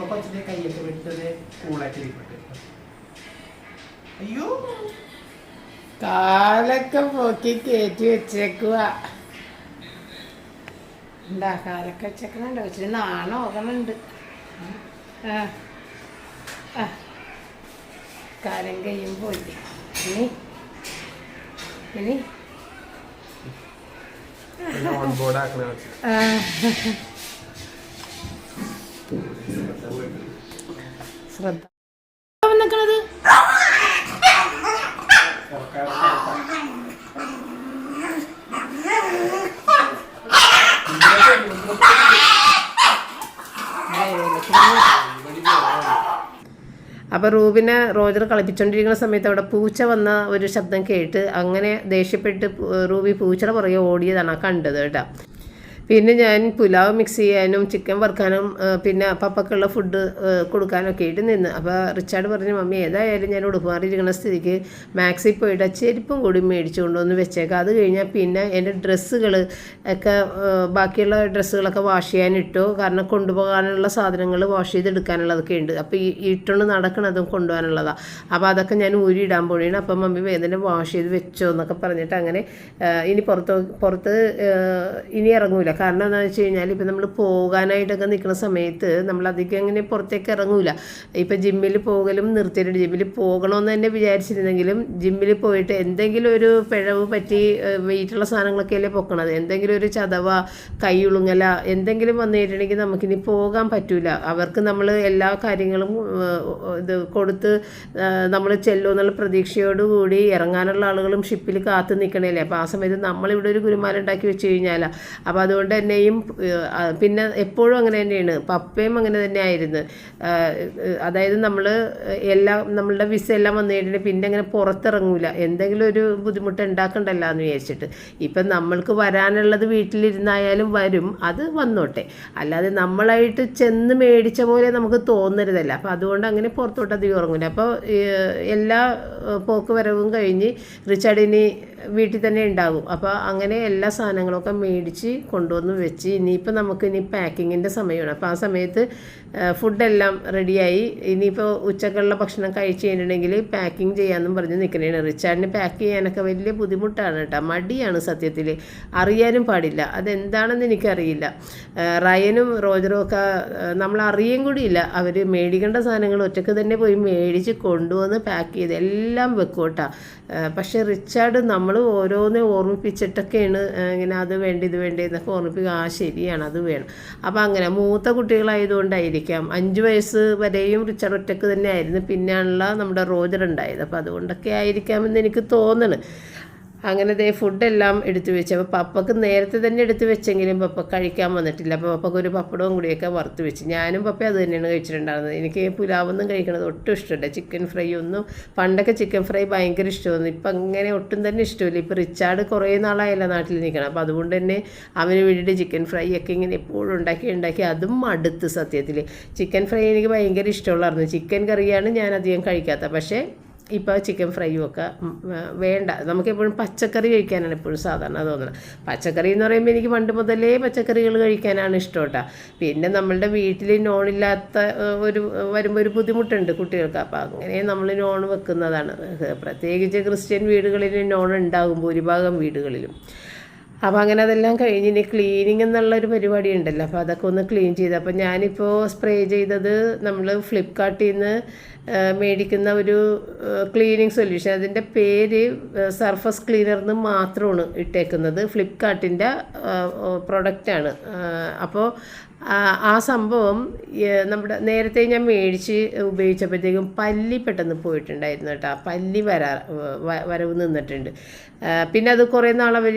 കുറച്ചിട്ട് കൈയൊക്കെ വിട്ടത് കൂളായിട്ട് ഇരിക്കട്ടെ അയ്യോ. കാലൊക്കെ പൊക്കി കയറ്റി വെച്ചേക്കുക എന്താ കാലൊക്കെ വെച്ചേക്കുന്നുണ്ട്? ഇച്ചിരി നാണം ആ കാലം കയ്യും പോയി ഇനി? ഇനി? ഓൺ ബോർഡ് ആക്കണ ആ. ശ്രദ്ധ. നിൽക്കണത് അപ്പോൾ റൂബിനെ റോജർ കളിപ്പിച്ചുകൊണ്ടിരിക്കുന്ന സമയത്ത് അവിടെ പൂച്ച വന്ന ഒരു ശബ്ദം കേട്ട് അങ്ങനെ ദേഷ്യപ്പെട്ട് റൂബി പൂച്ചയുടെ പുറകെ ഓടിയതാണ് കണ്ടത് കേട്ടോ. പിന്നെ ഞാൻ പുലാവ് മിക്സ് ചെയ്യാനും ചിക്കൻ വറുക്കാനും പിന്നെ പപ്പക്കുള്ള ഫുഡ് കൊടുക്കാനൊക്കെ ആയിട്ട് നിന്ന്. അപ്പോൾ റിച്ചാർഡ് പറഞ്ഞു മമ്മി ഏതായാലും ഞാൻ ഉടുപ്പുമാറിയിരിക്കുന്ന സ്ഥിതിക്ക് മാക്സിൽ പോയിട്ട് ചെരുപ്പും കൂടി മേടിച്ചു കൊണ്ടുവന്ന് വെച്ചേക്കാം. അത് കഴിഞ്ഞാൽ പിന്നെ എന്റെ ഡ്രസ്സുകൾ ഒക്കെ ബാക്കിയുള്ള ഡ്രസ്സുകളൊക്കെ വാഷ് ചെയ്യാനിട്ടു കാരണം കൊണ്ടുപോകാനുള്ള സാധനങ്ങൾ വാഷ് ചെയ്തെടുക്കാനുള്ളതൊക്കെ ഉണ്ട്. അപ്പോൾ ഈ ഇട്ടുകൊണ്ട് നടക്കണതും കൊണ്ടുപോകാനുള്ളതാണ് അപ്പോൾ അതൊക്കെ ഞാൻ ഊരി ഇടാൻ പോവുകയാണ്. അപ്പം മമ്മി വേദന വാഷ് ചെയ്ത് വെച്ചോ എന്നൊക്കെ പറഞ്ഞിട്ട് അങ്ങനെ ഇനി പുറത്ത് പുറത്ത് ഇനി ഇറങ്ങൂല. കാരണം എന്താണെന്ന് വെച്ച് കഴിഞ്ഞാൽ ഇപ്പം നമ്മൾ പോകാനായിട്ടൊക്കെ നിൽക്കുന്ന സമയത്ത് നമ്മൾ അധികം ഇങ്ങനെ പുറത്തേക്ക് ഇറങ്ങൂല. ഇപ്പം ജിമ്മിൽ പോകലും നിർത്തിയിട്ടുണ്ട്. ജിമ്മിൽ പോകണമെന്ന് തന്നെ വിചാരിച്ചിരുന്നെങ്കിലും ജിമ്മിൽ പോയിട്ട് എന്തെങ്കിലും ഒരു പിഴവ് പറ്റി വെയിറ്റുള്ള സാധനങ്ങളൊക്കെ അല്ലേ പൊക്കണത്. എന്തെങ്കിലും ഒരു ചതവ കൈയുളുങ്ങല എന്തെങ്കിലും വന്നു കഴിഞ്ഞിട്ടുണ്ടെങ്കിൽ നമുക്കിനി പോകാൻ പറ്റൂല. അവർക്ക് നമ്മൾ എല്ലാ കാര്യങ്ങളും ഇത് കൊടുത്ത് നമ്മൾ ചെല്ലുമെന്നുള്ള പ്രതീക്ഷയോടുകൂടി ഇറങ്ങാനുള്ള ആളുകളും ഷിപ്പിൽ കാത്തു നിൽക്കണല്ലേ അപ്പോൾ ആ സമയത്ത് നമ്മളിവിടെ ഒരു ഗുരുമാല ഉണ്ടാക്കി വെച്ച് കഴിഞ്ഞാൽ അപ്പോൾ അതുകൊണ്ട് തന്നെയും പിന്നെ എപ്പോഴും അങ്ങനെ തന്നെയാണ്. പപ്പയും അങ്ങനെ തന്നെ ആയിരുന്നു അതായത് നമ്മൾ എല്ലാം നമ്മളുടെ വിസ എല്ലാം വന്നു കഴിഞ്ഞിട്ട് പിന്നെ അങ്ങനെ പുറത്തിറങ്ങൂല. എന്തെങ്കിലും ഒരു ബുദ്ധിമുട്ട് ഉണ്ടാക്കണ്ടല്ലോ എന്ന് വിചാരിച്ചിട്ട്. ഇപ്പം നമ്മൾക്ക് വരാനുള്ളത് വീട്ടിലിരുന്നായാലും വരും. അത് വന്നോട്ടെ. അല്ലാതെ നമ്മളായിട്ട് ചെന്ന് മേടിച്ച പോലെ നമുക്ക് തോന്നരുതല്ല. അപ്പോൾ അതുകൊണ്ട് അങ്ങനെ പുറത്തോട്ട് അധികം ഇറങ്ങൂല അപ്പോൾ എല്ലാ പോക്കുവരവും പോക്ക് വരവും കഴിഞ്ഞ് റിച്ചാർഡിനി വീട്ടിൽ തന്നെ ഉണ്ടാകും അപ്പോൾ അങ്ങനെ എല്ലാ സാധനങ്ങളൊക്കെ മേടിച്ച് കൊണ്ടുവന്ന് വെച്ച് ഇനിയിപ്പോൾ നമുക്ക് ഇനി പാക്കിങ്ങിന്റെ സമയമാണ്. അപ്പോൾ ആ സമയത്ത് ഫുഡെല്ലാം റെഡിയായി ഇനിയിപ്പോൾ ഉച്ചക്കുള്ള ഭക്ഷണം കഴിച്ച് കഴിഞ്ഞിട്ടുണ്ടെങ്കിൽ പാക്കിംഗ് ചെയ്യാമെന്നും പറഞ്ഞ് നിൽക്കണേണ്. റിച്ചാർഡിന് പാക്ക് ചെയ്യാനൊക്കെ വലിയ ബുദ്ധിമുട്ടാണ് കേട്ടോ. മടിയാണ് സത്യത്തിൽ അറിയാനും പാടില്ല. അതെന്താണെന്ന് എനിക്കറിയില്ല. റയനും റോജറും ഒക്കെ നമ്മൾ അറിയും കൂടിയില്ല. അവർ മേടിക്കേണ്ട സാധനങ്ങൾ ഒറ്റയ്ക്ക് തന്നെ പോയി മേടിച്ച് കൊണ്ടുവന്ന് പാക്ക് ചെയ്ത് എല്ലാം വെക്കും കേട്ടോ. പക്ഷേ റിച്ചാർഡ് നമ്മൾ ഓരോന്നേ ഓർമ്മിപ്പിച്ചിട്ടൊക്കെയാണ് ഇങ്ങനെ അത് വേണ്ടി ഇത് വേണ്ടി എന്നൊക്കെ ഓർമ്മിപ്പിക്കുക. ആ ശരിയാണ്. അത് വേണം. അപ്പോൾ അങ്ങനെ മൂത്ത കുട്ടികളായതുകൊണ്ടായിരിക്കാം അഞ്ച് വയസ്സ് വരെയും റിച്ചാർഡ് ഒറ്റയ്ക്ക് തന്നെ ആയിരുന്നു പിന്നെയാണല്ലോ നമ്മുടെ റോജർ ഉണ്ടായത്. അപ്പോൾ അതുകൊണ്ടൊക്കെ ആയിരിക്കാമെന്ന് എനിക്ക് തോന്നണ്. അങ്ങനെ ദേ ഫുഡെല്ലാം എടുത്തു വെച്ചു. അപ്പോൾ പപ്പക്ക് നേരത്തെ തന്നെ എടുത്തു വെച്ചെങ്കിലും പപ്പ കഴിക്കാൻ വന്നിട്ടില്ല. അപ്പോൾ പപ്പക്ക് ഒരു പപ്പടവും കൂടിയൊക്കെ വറുത്ത് വെച്ച്. ഞാനും പപ്പ അത് തന്നെയാണ് കഴിച്ചിട്ടുണ്ടായിരുന്നത്. എനിക്ക് പുലാവൊന്നും കഴിക്കണത് ഒട്ടും ഇഷ്ടമില്ല. ചിക്കൻ ഫ്രൈ ഒന്നും പണ്ടൊക്കെ ചിക്കൻ ഫ്രൈ ഭയങ്കര ഇഷ്ടമായിരുന്നു. ഇപ്പം അങ്ങനെ ഒട്ടും തന്നെ ഇഷ്ടമില്ല. ഇപ്പോൾ റിച്ചാർഡ് കുറേ നാളായല്ല നാട്ടിൽ നിൽക്കണം അപ്പോൾ അതുകൊണ്ട് തന്നെ അവന് വേണ്ടിയിട്ട് ചിക്കൻ ഫ്രൈ ഒക്കെ ഇങ്ങനെ എപ്പോഴും ഉണ്ടാക്കി ഉണ്ടാക്കി. അതും അടുത്ത് സത്യത്തിൽ ചിക്കൻ ഫ്രൈ എനിക്ക് ഭയങ്കര ഇഷ്ടമുള്ളായിരുന്നു. ചിക്കൻ കറിയാണ് ഞാൻ അധികം കഴിക്കാത്തത്. പക്ഷേ ഇപ്പോൾ ചിക്കൻ ഫ്രൈയും ഒക്കെ വേണ്ട നമുക്ക് വേണ്ട. നമുക്കെപ്പോഴും പച്ചക്കറി കഴിക്കാനാണ് എപ്പോഴും സാധാരണ തോന്നുന്നത് പച്ചക്കറി എന്ന് പറയുമ്പോൾ എനിക്ക് പണ്ട് മുതലേ പച്ചക്കറികൾ കഴിക്കാനാണ് ഇഷ്ടം കേട്ടോ പിന്നെ നമ്മളുടെ വീട്ടിൽ നോണില്ലാത്ത ഒരു വരുമ്പോൾ ഒരു ബുദ്ധിമുട്ടുണ്ട് കുട്ടികൾക്ക്. അപ്പോൾ അങ്ങനെ നമ്മൾ നോൺ വെക്കുന്നതാണ്. പ്രത്യേകിച്ച് ക്രിസ്ത്യൻ വീടുകളിൽ നോൺ ഉണ്ടാകും ഭൂരിഭാഗം വീടുകളിലും. അപ്പോൾ അങ്ങനെ അതെല്ലാം കഴിഞ്ഞ് ഇനി ക്ലീനിങ് എന്നുള്ളൊരു പരിപാടി ഉണ്ടല്ലോ. അപ്പോൾ അതൊക്കെ ഒന്ന് ക്ലീൻ ചെയ്ത്. അപ്പോൾ ഞാനിപ്പോൾ സ്പ്രേ ചെയ്തത് നമ്മൾ ഫ്ലിപ്കാർട്ടിൽ നിന്ന് മേടിക്കുന്ന ഒരു ക്ലീനിങ് സൊല്യൂഷൻ അതിന്റെ പേര് സർഫസ് ക്ലീനർ എന്ന് മാത്രമാണ് ഇട്ടേക്കുന്നത്. ഫ്ലിപ്കാർട്ടിന്റെ പ്രൊഡക്റ്റാണ് അപ്പോൾ ആ- സംഭവം നമ്മുടെ നേരത്തെ ഞാൻ മേടിച്ച് ഉപയോഗിച്ചപ്പോഴത്തേക്കും പല്ലി പെട്ടെന്ന് പോയിട്ടുണ്ടായിരുന്നു കേട്ടോ. പല്ലി വരാ വരവ് നിന്നിട്ടുണ്ട്. പിന്നെ അത് കുറേ നാൾ അവർ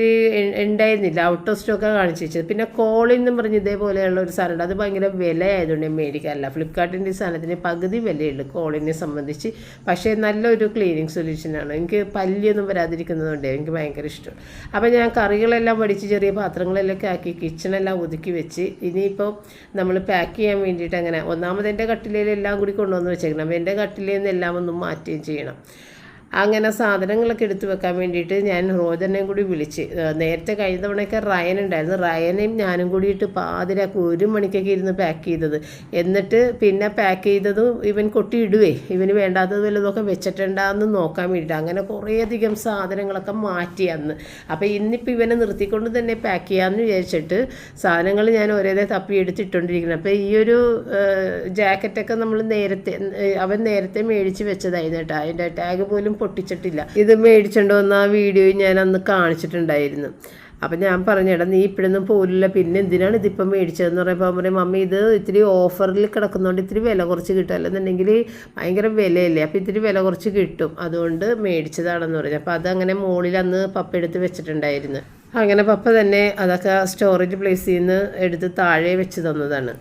ഉണ്ടായിരുന്നില്ല. ഔട്ട് ഓഫ് സ്റ്റോക്ക് കാണിച്ചു വെച്ചത്. പിന്നെ കോളിൻ എന്ന് പറഞ്ഞ് ഇതേപോലെയുള്ള ഒരു സാധനം അത് ഭയങ്കര വിലയായതുകൊണ്ട് ഞാൻ മേടിക്കാറില്ല ഫ്ലിപ്കാർട്ടിന്റെ സാധനത്തിന് പകുതി വിലയുള്ളൂ കോളിനെ സംബന്ധിച്ച്. പക്ഷേ നല്ലൊരു ക്ലീനിങ് സൊല്യൂഷനാണ് എനിക്ക് പല്ലിയൊന്നും വരാതിരിക്കുന്നതുകൊണ്ട് എനിക്ക് ഭയങ്കര ഇഷ്ടം. അപ്പോൾ ഞാൻ കറികളെല്ലാം വടിച്ച് ചെറിയ പാത്രങ്ങളിലൊക്കെ ആക്കി കിച്ചണെല്ലാം ഒതുക്കി വെച്ച് ഇനിയിപ്പോൾ നമ്മൾ പാക്ക് ചെയ്യാൻ വേണ്ടിയിട്ട് അങ്ങനെ ഒന്നാമത് എന്റെ കട്ടിലയിൽ എല്ലാം കൂടി കൊണ്ടുവന്ന് വെച്ചേക്കണം. എന്റെ കട്ടിലയിൽ എല്ലാം ഒന്നും മാറ്റുകയും ചെയ്യണം. അങ്ങനെ സാധനങ്ങളൊക്കെ എടുത്തു വെക്കാൻ വേണ്ടിയിട്ട് ഞാൻ റോജനെയും കൂടി വിളിച്ച്. നേരത്തെ കഴിഞ്ഞ തവണയൊക്കെ റയൻ ഉണ്ടായിരുന്നു. റയനെയും ഞാനും കൂടിയിട്ട് പാതിരാക്ക് ഒരു മണിക്കൊക്കെ ഇരുന്ന് പാക്ക് ചെയ്തത്. എന്നിട്ട് പിന്നെ പാക്ക് ചെയ്തതും ഇവൻ കൊട്ടിയിടുവേ ഇവന് വേണ്ടാത്തത് വല്ലതൊക്കെ വെച്ചിട്ടുണ്ടാന്ന് നോക്കാൻ വേണ്ടിയിട്ട് അങ്ങനെ കുറേയധികം സാധനങ്ങളൊക്കെ മാറ്റി അന്ന്. അപ്പോൾ ഇന്നിപ്പോൾ ഇവനെ നിർത്തിക്കൊണ്ട് തന്നെ പാക്ക് ചെയ്യാമെന്ന് വിചാരിച്ചിട്ട് സാധനങ്ങൾ ഞാൻ ഒരേതേ തപ്പി എടുത്തിട്ടുണ്ടിരിക്കുന്നത് അപ്പോൾ ഈ ഒരു ജാക്കറ്റൊക്കെ നമ്മൾ നേരത്തെ അവൻ നേരത്തെ മേടിച്ച് വെച്ചതായിരുന്നു കേട്ടോ. അതിന്റെ ടാഗ് പോലും പൊട്ടിച്ചിട്ടില്ല. ഇത് മേടിച്ചുകൊണ്ട് വന്ന ആ വീഡിയോ ഞാൻ അന്ന് കാണിച്ചിട്ടുണ്ടായിരുന്നു. അപ്പം ഞാൻ പറഞ്ഞേടാ നീ ഇപ്പോഴൊന്നും പോലില്ല പിന്നെ എന്തിനാണ് ഇതിപ്പം മേടിച്ചതെന്ന് പറയുമ്പോൾ അവൻ പറയും മമ്മി ഇത് ഇത്തിരി ഓഫറിൽ കിടക്കുന്നതുകൊണ്ട് ഇത്തിരി വില കുറച്ച് കിട്ടും. അല്ലെന്നുണ്ടെങ്കിൽ ഭയങ്കര വിലയല്ലേ? അപ്പോൾ ഇത്തിരി വില കുറച്ച് കിട്ടും. അതുകൊണ്ട് മേടിച്ചതാണെന്ന് പറഞ്ഞു. അപ്പോൾ അതങ്ങനെ മുകളിൽ അന്ന് പപ്പ എടുത്ത് വെച്ചിട്ടുണ്ടായിരുന്നു. അങ്ങനെ പപ്പ തന്നെ അതൊക്കെ സ്റ്റോറേജ് പ്ലേസിൽ നിന്ന് എടുത്ത് താഴെ വെച്ച് തന്നതാണ്.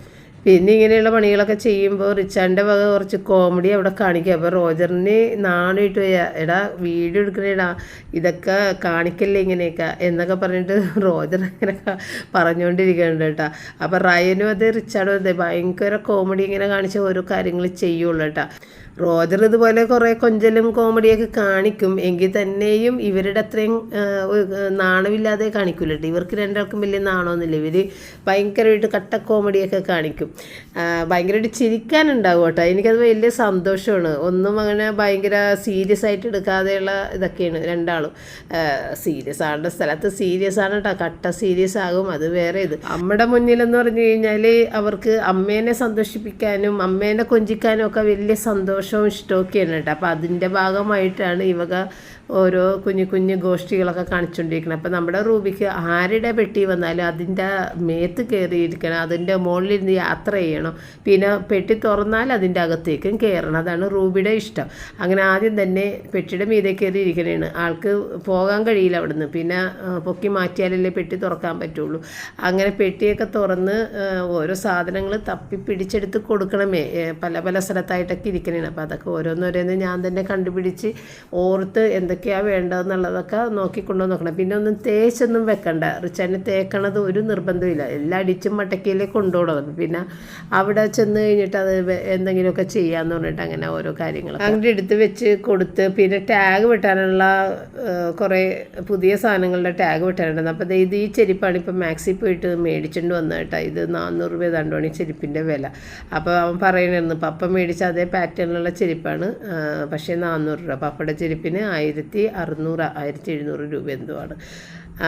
പിന്നെ ഇങ്ങനെയുള്ള പണികളൊക്കെ ചെയ്യുമ്പോൾ റിച്ചാന്റെ വക കുറച്ച് കോമഡി അവിടെ കാണിക്കുക അപ്പോൾ റോജറിന് നാണിട്ട് പോയാ എടാ വീഡിയോ എടുക്കണേടാ ഇതൊക്കെ കാണിക്കല്ലേ ഇങ്ങനെയൊക്കെ? എന്നൊക്കെ പറഞ്ഞിട്ട് റോജർ അങ്ങനെ പറഞ്ഞുകൊണ്ടിരിക്കുന്നുണ്ട് കേട്ടോ. അപ്പോൾ റയനും അത് റിച്ചാർഡും അതെ ഭയങ്കര കോമഡി ഇങ്ങനെ കാണിച്ച ഓരോ കാര്യങ്ങൾ ചെയ്യുള്ളൂ കേട്ടോ. റോജർ ഇതുപോലെ കുറേ കൊഞ്ചലും കോമഡിയൊക്കെ കാണിക്കും. എങ്കിൽ തന്നെയും ഇവരുടെ അത്രയും നാണമില്ലാതെ കാണിക്കില്ല ഇവർക്ക് രണ്ടാൾക്കും വലിയ നാണമൊന്നുമില്ല. ഇവർ ഭയങ്കരമായിട്ട് കട്ട കോമഡിയൊക്കെ കാണിക്കും. ഭയങ്കരമായിട്ട് ചിരിക്കാനുണ്ടാവും കേട്ടോ. എനിക്കത് വലിയ സന്തോഷമാണ്. ഒന്നും അങ്ങനെ ഭയങ്കര സീരിയസ് ആയിട്ട് എടുക്കാതെയുള്ള ഇതൊക്കെയാണ് രണ്ടാളും. സീരിയസ് ആണ് സ്ഥലത്ത് സീരിയസ് ആണ് കേട്ടോ കട്ട സീരിയസ് ആകും. അത് വേറെ ഇത്. അമ്മയുടെ മുന്നിലെന്ന് പറഞ്ഞു കഴിഞ്ഞാൽ അവർക്ക് അമ്മേനെ സന്തോഷിപ്പിക്കാനും അമ്മേനെ കൊഞ്ചിക്കാനും ഒക്കെ വലിയ സന്തോഷവും ഇഷ്ടമൊക്കെയാണ് കേട്ടോ. അപ്പോൾ അതിന്റെ ഭാഗമായിട്ടാണ് ഇവക ഓരോ കുഞ്ഞു കുഞ്ഞു ഗോഷ്ഠികളൊക്കെ കാണിച്ചുകൊണ്ടിരിക്കുന്നത് അപ്പോൾ നമ്മുടെ റൂബിക്ക് ആരുടെ പെട്ടി വന്നാലും അതിന്റെ മേത്ത് കയറിയിരിക്കണം അതിന്റെ മുകളിലിരുന്ന് യാത്ര ചെയ്യണം. പിന്നെ പെട്ടി തുറന്നാൽ അതിന്റെ അകത്തേക്കും കയറണം അതാണ് റൂബിയുടെ ഇഷ്ടം. അങ്ങനെ ആദ്യം തന്നെ പെട്ടിയുടെ മീതെ കയറി ഇരിക്കണേണ് ആൾക്ക് പോകാൻ കഴിയില്ല അവിടുന്ന്. പിന്നെ പൊക്കി മാറ്റിയാലല്ലേ പെട്ടി തുറക്കാൻ പറ്റുള്ളൂ. അങ്ങനെ പെട്ടിയൊക്കെ തുറന്ന് ഓരോ സാധനങ്ങൾ തപ്പി പിടിച്ചെടുത്ത് കൊടുക്കണമേ. പല പല സ്ഥലത്തായിട്ടൊക്കെ ഇരിക്കണേണ്. അപ്പോൾ അതൊക്കെ ഓരോന്നോരോന്ന് ഞാൻ തന്നെ കണ്ടുപിടിച്ച് ഓർത്ത് എന്തൊക്കെയാണ് വേണ്ടതെന്നുള്ളതൊക്കെ നോക്കിക്കൊണ്ടു നോക്കണം. പിന്നെ ഒന്നും തേച്ചൊന്നും വെക്കണ്ട. റിച്ചാനെ തേക്കണത് ഒരു നിർബന്ധമില്ല എല്ലാ അടിച്ചും മട്ടക്കയിലേ കൊണ്ടുപോകണം പിന്നെ അവിടെ ചെന്ന് കഴിഞ്ഞിട്ട് അത് എന്തെങ്കിലുമൊക്കെ ചെയ്യാമെന്ന് പറഞ്ഞിട്ട് അങ്ങനെ ഓരോ കാര്യങ്ങൾ അങ്ങനെ എടുത്ത് വെച്ച് കൊടുത്ത് പിന്നെ ടാഗ് വെട്ടാനുള്ള കുറേ പുതിയ സാധനങ്ങളുടെ ടാഗ് വെട്ടാനുണ്ടായിരുന്നു. അപ്പോൾ ഇത് ഈ ചെരുപ്പാണ് ഇപ്പോൾ മാക്സി പോയിട്ട് മേടിച്ചുകൊണ്ട് വന്നത് കേട്ടോ. ഇത് നാനൂറ് രൂപ ദണ്ടോണി ചെരുപ്പിന്റെ വില. അപ്പോൾ അവൻ പറയണമായിരുന്നു പപ്പ മേടിച്ച അതേ പാറ്റേണിലുള്ള ചെരുപ്പാണ്. പക്ഷേ നാനൂറ് രൂപ. പപ്പട ചെരുപ്പിന് ആയിരത്തി അറുന്നൂറ് ആയിരത്തി എഴുന്നൂറ് രൂപ എന്തോ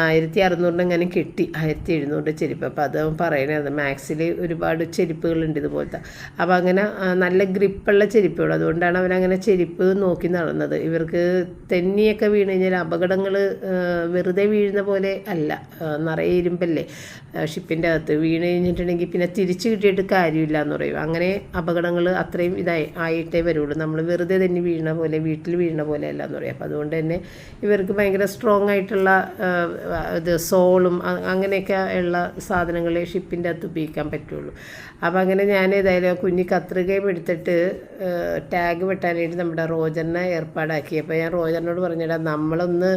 ആയിരത്തി അറുന്നൂറിന് അങ്ങനെ കിട്ടി? ആയിരത്തി എഴുന്നൂറിന്റെ ചെരുപ്പ്. അപ്പോൾ അത് പറയണത് മാക്സിൽ ഒരുപാട് ചെരുപ്പുകളുണ്ട് ഇതുപോലത്തെ. അപ്പോൾ അങ്ങനെ നല്ല ഗ്രിപ്പുള്ള ചെരുപ്പുകൾ. അതുകൊണ്ടാണ് അവരങ്ങനെ ചെരുപ്പ് നോക്കി നടന്നത്. ഇവർക്ക് തെന്നിയൊക്കെ വീണ് കഴിഞ്ഞാൽ അപകടങ്ങൾ വെറുതെ വീഴുന്ന പോലെ അല്ല. നിറയെ ഇരുമ്പല്ലേ? ഷിപ്പിന്റെ അകത്ത് വീണ് കഴിഞ്ഞിട്ടുണ്ടെങ്കിൽ പിന്നെ തിരിച്ചു കിട്ടിയിട്ട് കാര്യമില്ല എന്ന് പറയും. അങ്ങനെ അപകടങ്ങൾ അത്രയും ഇതായി ആയിട്ടേ വരുള്ളൂ. നമ്മൾ വെറുതെ തന്നെ വീഴണ പോലെ വീട്ടിൽ വീഴണ പോലെ അല്ല എന്ന് പറയും. അപ്പോൾ അതുകൊണ്ട് തന്നെ ഇവർക്ക് ഭയങ്കര സ്ട്രോങ് ആയിട്ടുള്ള ഇത് സോളും അങ്ങനെയൊക്കെ ഉള്ള സാധനങ്ങളെ ഷിപ്പിന്റെ അകത്ത് ഉപയോഗിക്കാൻ പറ്റുള്ളൂ. അപ്പോൾ അങ്ങനെ ഞാൻ ഏതായാലും കുഞ്ഞി കത്രികയും എടുത്തിട്ട് ടാഗ് വെട്ടാനായിട്ട് നമ്മുടെ റോജറിനെ ഏർപ്പാടാക്കി. അപ്പോൾ ഞാൻ റോജറിനോട് പറഞ്ഞിടാ നമ്മളൊന്ന്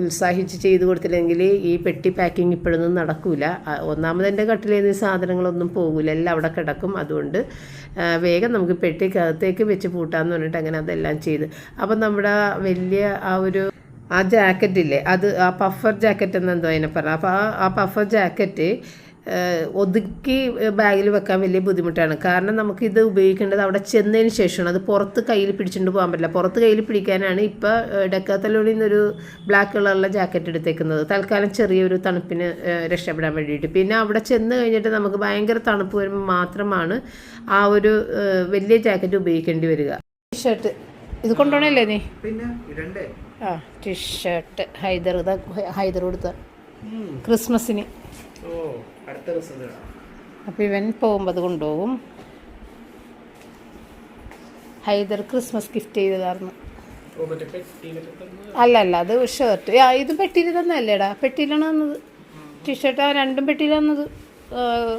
ഉത്സാഹിച്ച് ചെയ്ത് കൊടുത്തില്ലെങ്കിൽ ഈ പെട്ടി പാക്കിംഗ് ഇപ്പോഴൊന്നും നടക്കില്ല ഒന്നാമത് എന്റെ കട്ടിലേന്ന് സാധനങ്ങളൊന്നും പോകില്ല എല്ലാം അവിടെ കിടക്കും. അതുകൊണ്ട് വേഗം നമുക്ക് പെട്ടിക്കകത്തേക്ക് വെച്ച് പൂട്ടാന്ന് പറഞ്ഞിട്ട് അങ്ങനെ അതെല്ലാം ചെയ്ത്. അപ്പം നമ്മുടെ വലിയ ആ ഒരു ആ ജാക്കറ്റില്ലേ? അത് ആ പഫർ ജാക്കറ്റ് എന്നെന്തോ അതിനെ പറഞ്ഞ. അപ്പോൾ ആ ആ പഫർ ജാക്കറ്റ് ഒതുക്കി ബാഗിൽ വെക്കാൻ വലിയ ബുദ്ധിമുട്ടാണ്. കാരണം നമുക്കിത് ഉപയോഗിക്കേണ്ടത് അവിടെ ചെന്നതിന് ശേഷമാണ്. അത് പുറത്ത് കയ്യിൽ പിടിച്ചുകൊണ്ട് പോകാൻ പറ്റില്ല. പുറത്ത് കയ്യിൽ പിടിക്കാനാണ് ഇപ്പോൾ ഡെക്കാത്തലോണിൽ നിന്നൊരു ബ്ലാക്ക് കളറിലെ ജാക്കറ്റ് എടുത്തേക്കുന്നത്. തൽക്കാലം ചെറിയൊരു തണുപ്പിന് രക്ഷപ്പെടാൻ വേണ്ടിയിട്ട്. പിന്നെ അവിടെ ചെന്ന് കഴിഞ്ഞിട്ട് നമുക്ക് ഭയങ്കര തണുപ്പ് വരുമ്പോൾ മാത്രമാണ് ആ ഒരു വലിയ ജാക്കറ്റ് ഉപയോഗിക്കേണ്ടി വരിക. ഷർട്ട് ഇത് കൊണ്ടുപോകണല്ലേ നീ? പിന്നെ ആ ടീഷർട്ട് ഹൈദർ ഇതാ ഹൈദർ കൊടുത്ത. ക്രിസ്മസിന്. അപ്പോൾ ഇവൻ പോകുമ്പോൾ അത് കൊണ്ടുപോകും. ഹൈദർ ക്രിസ്മസ് ഗിഫ്റ്റ് ചെയ്തതായിരുന്നു അല്ല അല്ല അത് ഷർട്ട് ആ ഇത് പെട്ടിയിൽ തന്നല്ലേടാ പെട്ടിയിലാണ് തന്നത്. ടീഷർട്ട് ആ രണ്ടും പെട്ടിയിൽ തന്നത്.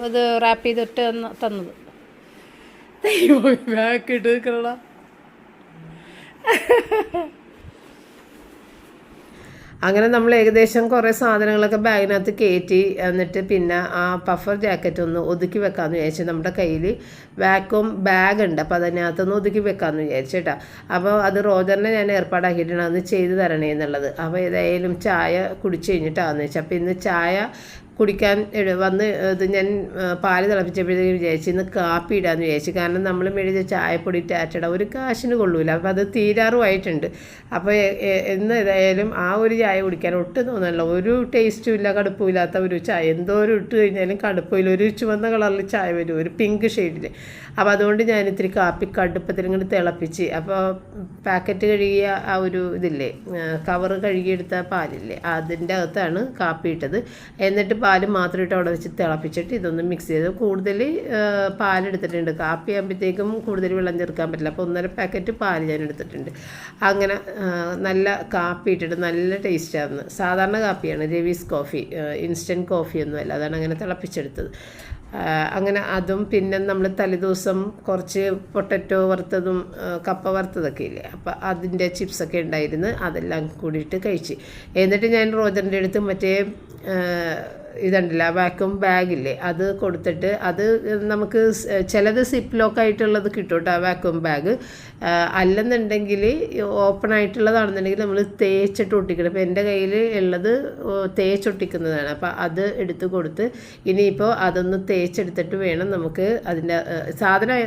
അത് റാപ്പ് ചെയ്തിട്ട് തന്ന- തന്നത്. ബാക്ക് ഇട്ട് നിൽക്കണടാ അങ്ങനെ നമ്മൾ ഏകദേശം കുറേ സാധനങ്ങളൊക്കെ ബാഗിനകത്ത് കയറ്റി എന്നിട്ട് പിന്നെ ആ പഫർ ജാക്കറ്റ് ഒന്ന് ഒതുക്കി വെക്കാമെന്ന് വിചാരിച്ചു നമ്മുടെ കയ്യിൽ വാക്വം ബാഗ് ഉണ്ട്. അപ്പോൾ അതിനകത്തൊന്ന് ഒതുക്കി വെക്കാമെന്ന് വിചാരിച്ചു കേട്ടോ. അപ്പോൾ അത് റോജറിനെ ഞാൻ ഏർപ്പാടാക്കിയിട്ടാണ് ചെയ്തു തരണേ എന്നുള്ളത്. അപ്പോൾ ഏതായാലും ചായ കുടിച്ചു കഴിഞ്ഞിട്ടാണെന്ന് വെച്ചാൽ അപ്പോൾ ഇന്ന് ചായ കുടിക്കാൻ വന്ന് ഇത് ഞാൻ പാൽ തിളപ്പിച്ചപ്പോഴത്തേക്ക് വിചാരിച്ചു ഇന്ന് കാപ്പി ഇടാന്ന് വിചാരിച്ചു. കാരണം നമ്മൾ മേടിച്ച ചായപ്പൊടി ടാറ്റട ഒരു കാശിന് കൊള്ളൂല. അപ്പോൾ അത് തീരാറുമായിട്ടുണ്ട്. അപ്പോൾ എന്ന് ഏതായാലും ആ ഒരു ചായ കുടിക്കാൻ ഒട്ടും തോന്നല്ല ഒരു ടേസ്റ്റും ഇല്ല കടുപ്പമില്ലാത്ത ഒരു ചായ. എന്തോ ഒരു ഇട്ട് കഴിഞ്ഞാലും കടുപ്പമില്ല ഒരു ചുവന്ന കളറിൽ ചായ വരും ഒരു പിങ്ക് ഷെയ്ഡിൽ അപ്പോൾ അതുകൊണ്ട് ഞാൻ ഇത്തിരി കാപ്പി കടുപ്പത്തിൽ ഇങ്ങോട്ട് തിളപ്പിച്ച്. അപ്പോൾ പാക്കറ്റ് കഴുകിയ ആ ഒരു ഇതില്ലേ കവറ് കഴുകിയെടുത്ത പാലില്ലേ അതിന്റെ അകത്താണ് കാപ്പി ഇട്ടത്. എന്നിട്ട് പാൽ മാത്രം ഇട്ട് അവിടെ വെച്ച് തിളപ്പിച്ചിട്ട് ഇതൊന്ന് മിക്സ് ചെയ്ത് കൂടുതൽ പാലെടുത്തിട്ടുണ്ട്. കാപ്പി ആകുമ്പോഴത്തേക്കും കൂടുതൽ വെള്ളം ചേർക്കാൻ പറ്റില്ല. അപ്പോൾ ഒന്നര പാക്കറ്റ് പാൽ ഞാൻ എടുത്തിട്ടുണ്ട്. അങ്ങനെ നല്ല കാപ്പി ഇട്ടിട്ട് നല്ല ടേസ്റ്റായിരുന്നു സാധാരണ കാപ്പിയാണ് രവീസ് കോഫി ഇൻസ്റ്റന്റ് കോഫി ഒന്നുമല്ല അതാണ് അങ്ങനെ തിളപ്പിച്ചെടുത്തത്. അങ്ങനെ അതും പിന്നെ നമ്മൾ തലേദിവസം കുറച്ച് പൊട്ടറ്റോ വറുത്തതും കപ്പ വറുത്തതൊക്കെ ഇല്ലേ? അപ്പോൾ അതിന്റെ ചിപ്സൊക്കെ ഉണ്ടായിരുന്നു. അതെല്ലാം കൂടിയിട്ട് കഴിച്ച്. എന്നിട്ട് ഞാൻ റോജറിന്റെ അടുത്ത് മറ്റേ ഇതുണ്ടല്ല വാക്യൂം ബാഗില്ലേ അത് കൊടുത്തിട്ട് അത് നമുക്ക് ചിലത് സിപ്പ് ലോക്ക് ആയിട്ടുള്ളത് കിട്ടും കേട്ടോ ആ വാക്യൂം ബാഗ് അല്ലെന്നുണ്ടെങ്കിൽ ഓപ്പൺ ആയിട്ടുള്ളതാണെന്നുണ്ടെങ്കിൽ നമ്മൾ തേച്ചിട്ട് ഒട്ടിക്കണം. അപ്പോൾ എന്റെ കയ്യിൽ ഉള്ളത് തേച്ചൊട്ടിക്കുന്നതാണ് അപ്പോൾ അത് എടുത്ത് കൊടുത്ത് ഇനിയിപ്പോൾ അതൊന്ന് തേച്ചെടുത്തിട്ട് വേണം നമുക്ക് അതിന്റെ സാധനം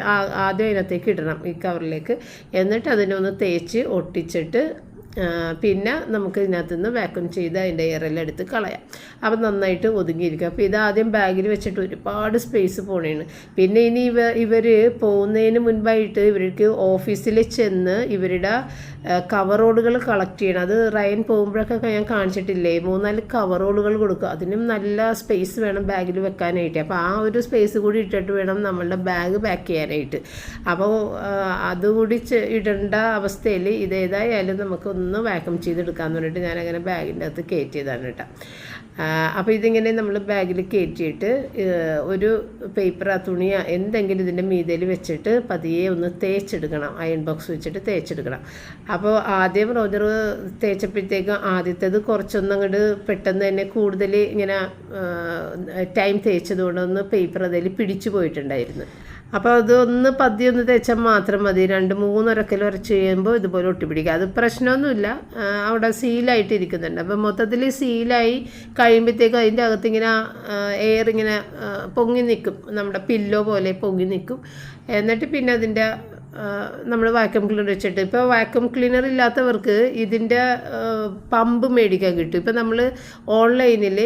ആദ്യം അതിനകത്തേക്ക് ഇടണം ഈ കവറിലേക്ക് എന്നിട്ട് അതിനൊന്ന് തേച്ച് ഒട്ടിച്ചിട്ട് പിന്നെ നമുക്ക് ഇതിനകത്ത് നിന്ന് വാക്വം ചെയ്ത് അതിന്റെ എയറെല്ലാം എടുത്ത് കളയാം. അപ്പം നന്നായിട്ട് ഒതുങ്ങിയിരിക്കും. അപ്പോൾ ഇത് ആദ്യം ബാഗിൽ വെച്ചിട്ട് ഒരുപാട് സ്പേസ് പോണേണ് പിന്നെ ഇനി ഇവ ഇവർ പോകുന്നതിന് മുൻപായിട്ട് ഇവർക്ക് ഓഫീസിൽ ചെന്ന് ഇവരുടെ കവറോളുകൾ കളക്ട് ചെയ്യണം. അത് റയൻ പോകുമ്പോഴൊക്കെ ഞാൻ കാണിച്ചിട്ടില്ലേ? മൂന്നാൽ കവർ കവറോളുകൾ കൊടുക്കുക. അതിനും നല്ല സ്പേസ് വേണം ബാഗിൽ വെക്കാനായിട്ട്. അപ്പോൾ ആ ഒരു സ്പേസ് കൂടി ഇട്ടിട്ട് വേണം നമ്മളുടെ ബാഗ് പാക്ക് ചെയ്യാനായിട്ട്. അപ്പോൾ അതുകൂടി ഇടേണ്ട അവസ്ഥയിൽ ഇത് ഏതായാലും നമുക്കൊന്ന് വാക്കം ചെയ്തെടുക്കാമെന്ന് പറഞ്ഞിട്ട് ഞാനങ്ങനെ ബാഗിന്റെ അകത്ത് കയറ്റിയതാണ് കേട്ടോ. അപ്പോൾ ഇതിങ്ങനെ നമ്മൾ ബാഗിൽ കയറ്റിയിട്ട് ഒരു പേപ്പർ ആ തുണിയോ എന്തെങ്കിലും ഇതിന്റെ മീതയിൽ വെച്ചിട്ട് പതിയെ ഒന്ന് തേച്ചെടുക്കണം. അയൺ ബോക്സ് വെച്ചിട്ട് തേച്ചെടുക്കണം. അപ്പോൾ ആദ്യം റോജർ തേച്ചപ്പോഴത്തേക്കും ആദ്യത്തേത് കുറച്ചൊന്നും അങ്ങോട്ട് പെട്ടെന്ന് തന്നെ കൂടുതൽ ഇങ്ങനെ ടൈം തേച്ചതുകൊണ്ട് ഒന്ന് പേപ്പർ അതിൽ പിടിച്ചു പോയിട്ടുണ്ടായിരുന്നു. അപ്പോൾ അതൊന്ന് പതി ഒന്ന് തേച്ചാൽ മാത്രം മതി. രണ്ട് മൂന്നൊരക്കൽ ഉരച്ച് കഴിയുമ്പോൾ ഇതുപോലെ ഒട്ടിപ്പിടിക്കുക അത് പ്രശ്നമൊന്നുമില്ല. അവിടെ സീലായിട്ട് ഇരിക്കുന്നുണ്ട്. അപ്പോൾ മൊത്തത്തിൽ സീലായി കഴിയുമ്പോഴത്തേക്കും അതിന്റെ അകത്ത് ഇങ്ങനെ എയർ ഇങ്ങനെ പൊങ്ങി നിൽക്കും. നമ്മുടെ പില്ലോ പോലെ പൊങ്ങി നിൽക്കും. എന്നിട്ട് പിന്നെ അതിന്റെ നമ്മൾ വാക്യൂം ക്ലീനർ വെച്ചിട്ട്. ഇപ്പോൾ വാക്യൂം ക്ലീനർ ഇല്ലാത്തവർക്ക് ഇതിന്റെ പമ്പ് മേടിക്കാൻ കിട്ടും. ഇപ്പോൾ നമ്മൾ ഓൺലൈനിൽ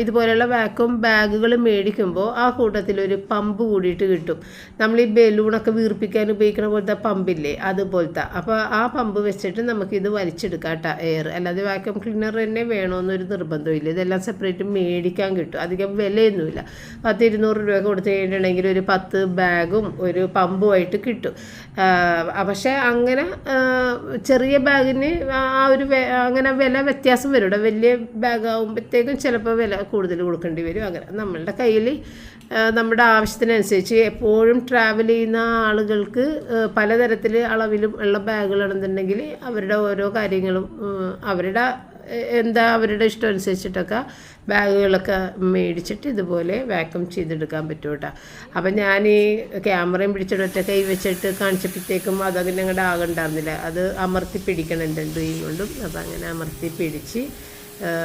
ഇതുപോലെയുള്ള വാക്വം ബാഗുകൾ മേടിക്കുമ്പോൾ ആ കൂട്ടത്തിൽ ഒരു പമ്പ് കൂടിയിട്ട് കിട്ടും. നമ്മൾ ഈ ബലൂണൊക്കെ വീർപ്പിക്കാൻ ഉപയോഗിക്കുന്ന പോലത്തെ പമ്പില്ലേ അതുപോലത്തെ. അപ്പോൾ ആ പമ്പ് വെച്ചിട്ട് നമുക്കിത് വലിച്ചെടുക്കാം കേട്ടോ എയർ. അല്ലാതെ വാക്വം ക്ലീനർ തന്നെ വേണമെന്നൊരു നിർബന്ധമില്ല ഇതെല്ലാം സെപ്പറേറ്റ് മേടിക്കാൻ കിട്ടും. അധികം വിലയൊന്നുമില്ല. പത്ത് ഇരുന്നൂറ് രൂപ കൊടുത്ത് കഴിഞ്ഞിട്ടുണ്ടെങ്കിൽ ഒരു പത്ത് ബാഗും ഒരു പമ്പുമായിട്ട് കിട്ടും. പക്ഷേ അങ്ങനെ ചെറിയ ബാഗിന് ആ ഒരു അങ്ങനെ വില വ്യത്യാസം വരും വലിയ ബാഗ് ആകുമ്പോഴത്തേക്കും ചിലപ്പോൾ വില കൂടുതൽ കൊടുക്കേണ്ടി വരും. അങ്ങനെ നമ്മളുടെ കയ്യിൽ നമ്മുടെ ആവശ്യത്തിനനുസരിച്ച് എപ്പോഴും ട്രാവൽ ചെയ്യുന്ന ആളുകൾക്ക് പലതരത്തിൽ അളവിലും ഉള്ള ബാഗുകളാണെന്നുണ്ടെങ്കിൽ അവരുടെ ഓരോ കാര്യങ്ങളും അവരുടെ എന്താ അവരുടെ ഇഷ്ടം അനുസരിച്ചിട്ടൊക്കെ ബാഗുകളൊക്കെ മേടിച്ചിട്ട് ഇതുപോലെ വാക്വം ചെയ്തെടുക്കാൻ പറ്റും കേട്ടോ. അപ്പം ഞാൻ ഈ ക്യാമറയും പിടിച്ചിട്ട് കൈ വെച്ചിട്ട് കാണിച്ചപ്പോഴത്തേക്കും അതങ്ങനെ ആകെ ആകണ്ടായിരുന്നില്ല. അത് അമർത്തി പിടിക്കണം എന്റെ കൊണ്ടും. അപ്പം അങ്ങനെ അമർത്തി പിടിച്ച്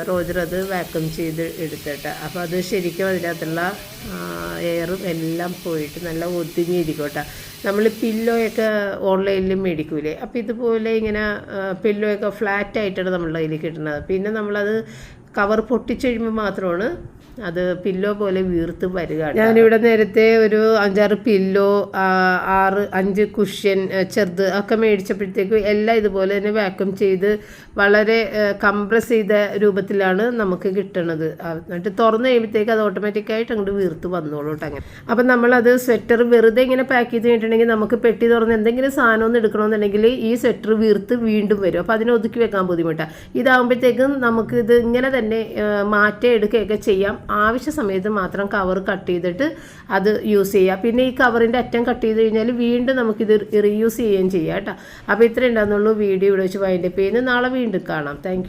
റോജർ അത് വാക്വം ചെയ്ത് എടുത്തിട്ട്. അപ്പോൾ അത് ശരിക്കും അതിനകത്തുള്ള എയറും എല്ലാം പോയിട്ട് നല്ല ഒതുങ്ങിയിരിക്കോട്ടെ. കേട്ടോ നമ്മൾ പില്ലോയൊക്കെ ഓൺലൈനിൽ മേടിക്കൂലേ. അപ്പോൾ ഇതുപോലെ ഇങ്ങനെ പില്ലോയൊക്കെ ഫ്ലാറ്റ് ആയിട്ടാണ് നമ്മളുടെ കയ്യിൽ കിട്ടുന്നത്. പിന്നെ നമ്മളത് കവർ പൊട്ടിച്ചു കഴിയുമ്പോൾ മാത്രമാണ് അത് പില്ലോ പോലെ വീർത്ത് വരിക ഞാനിവിടെ നേരത്തെ ഒരു അഞ്ചാറ് പില്ലോ ആറ് അഞ്ച് കുഷ്യൻ ചെറുത് ഒക്കെ മേടിച്ചപ്പോഴത്തേക്കും എല്ലാം ഇതുപോലെ തന്നെ വാക്വം ചെയ്ത് വളരെ കംപ്രസ് ചെയ്ത രൂപത്തിലാണ് നമുക്ക് കിട്ടണത്. എന്നിട്ട് തുറന്നു കഴിയുമ്പോഴത്തേക്ക് അത് ഓട്ടോമാറ്റിക്കായിട്ട് അങ്ങോട്ട് വീർത്ത് വന്നോളൂ അങ്ങനെ. അപ്പം നമ്മളത് സ്വെറ്റർ വെറുതെ ഇങ്ങനെ പാക്ക് ചെയ്ത് കഴിഞ്ഞിട്ടുണ്ടെങ്കിൽ നമുക്ക് പെട്ടി തുറന്ന് എന്തെങ്കിലും സാധനം ഒന്ന് എടുക്കണമെന്നുണ്ടെങ്കിൽ ഈ സ്വെറ്റർ വീർത്ത് വീണ്ടും വരും. അപ്പോൾ അതിനെ ഒതുക്കി വെക്കാൻ ബുദ്ധിമുട്ടാണ് ഇതാകുമ്പോഴത്തേക്കും നമുക്ക് ഇത് ഇങ്ങനെ തന്നെ മാറ്റി എടുക്കുകയൊക്കെ ചെയ്യാം. ആവശ്യ സമയത്ത് മാത്രം കവർ കട്ട് ചെയ്തിട്ട് അത് യൂസ് ചെയ്യുക. പിന്നെ ഈ കവറിന്റെ അറ്റം കട്ട് ചെയ്ത് കഴിഞ്ഞാൽ വീണ്ടും നമുക്കിത് റീയൂസ് ചെയ്യുകയും ചെയ്യാം കേട്ടോ. അപ്പോൾ ഇത്രയും ഉണ്ടാകുന്നുള്ളൂ വീഡിയോ ഇവിടെ വെച്ച് വൈൻഡപ്പ് ചെയ്യുന്നത് നാളെ വീണ്ടും കാണാം. താങ്ക്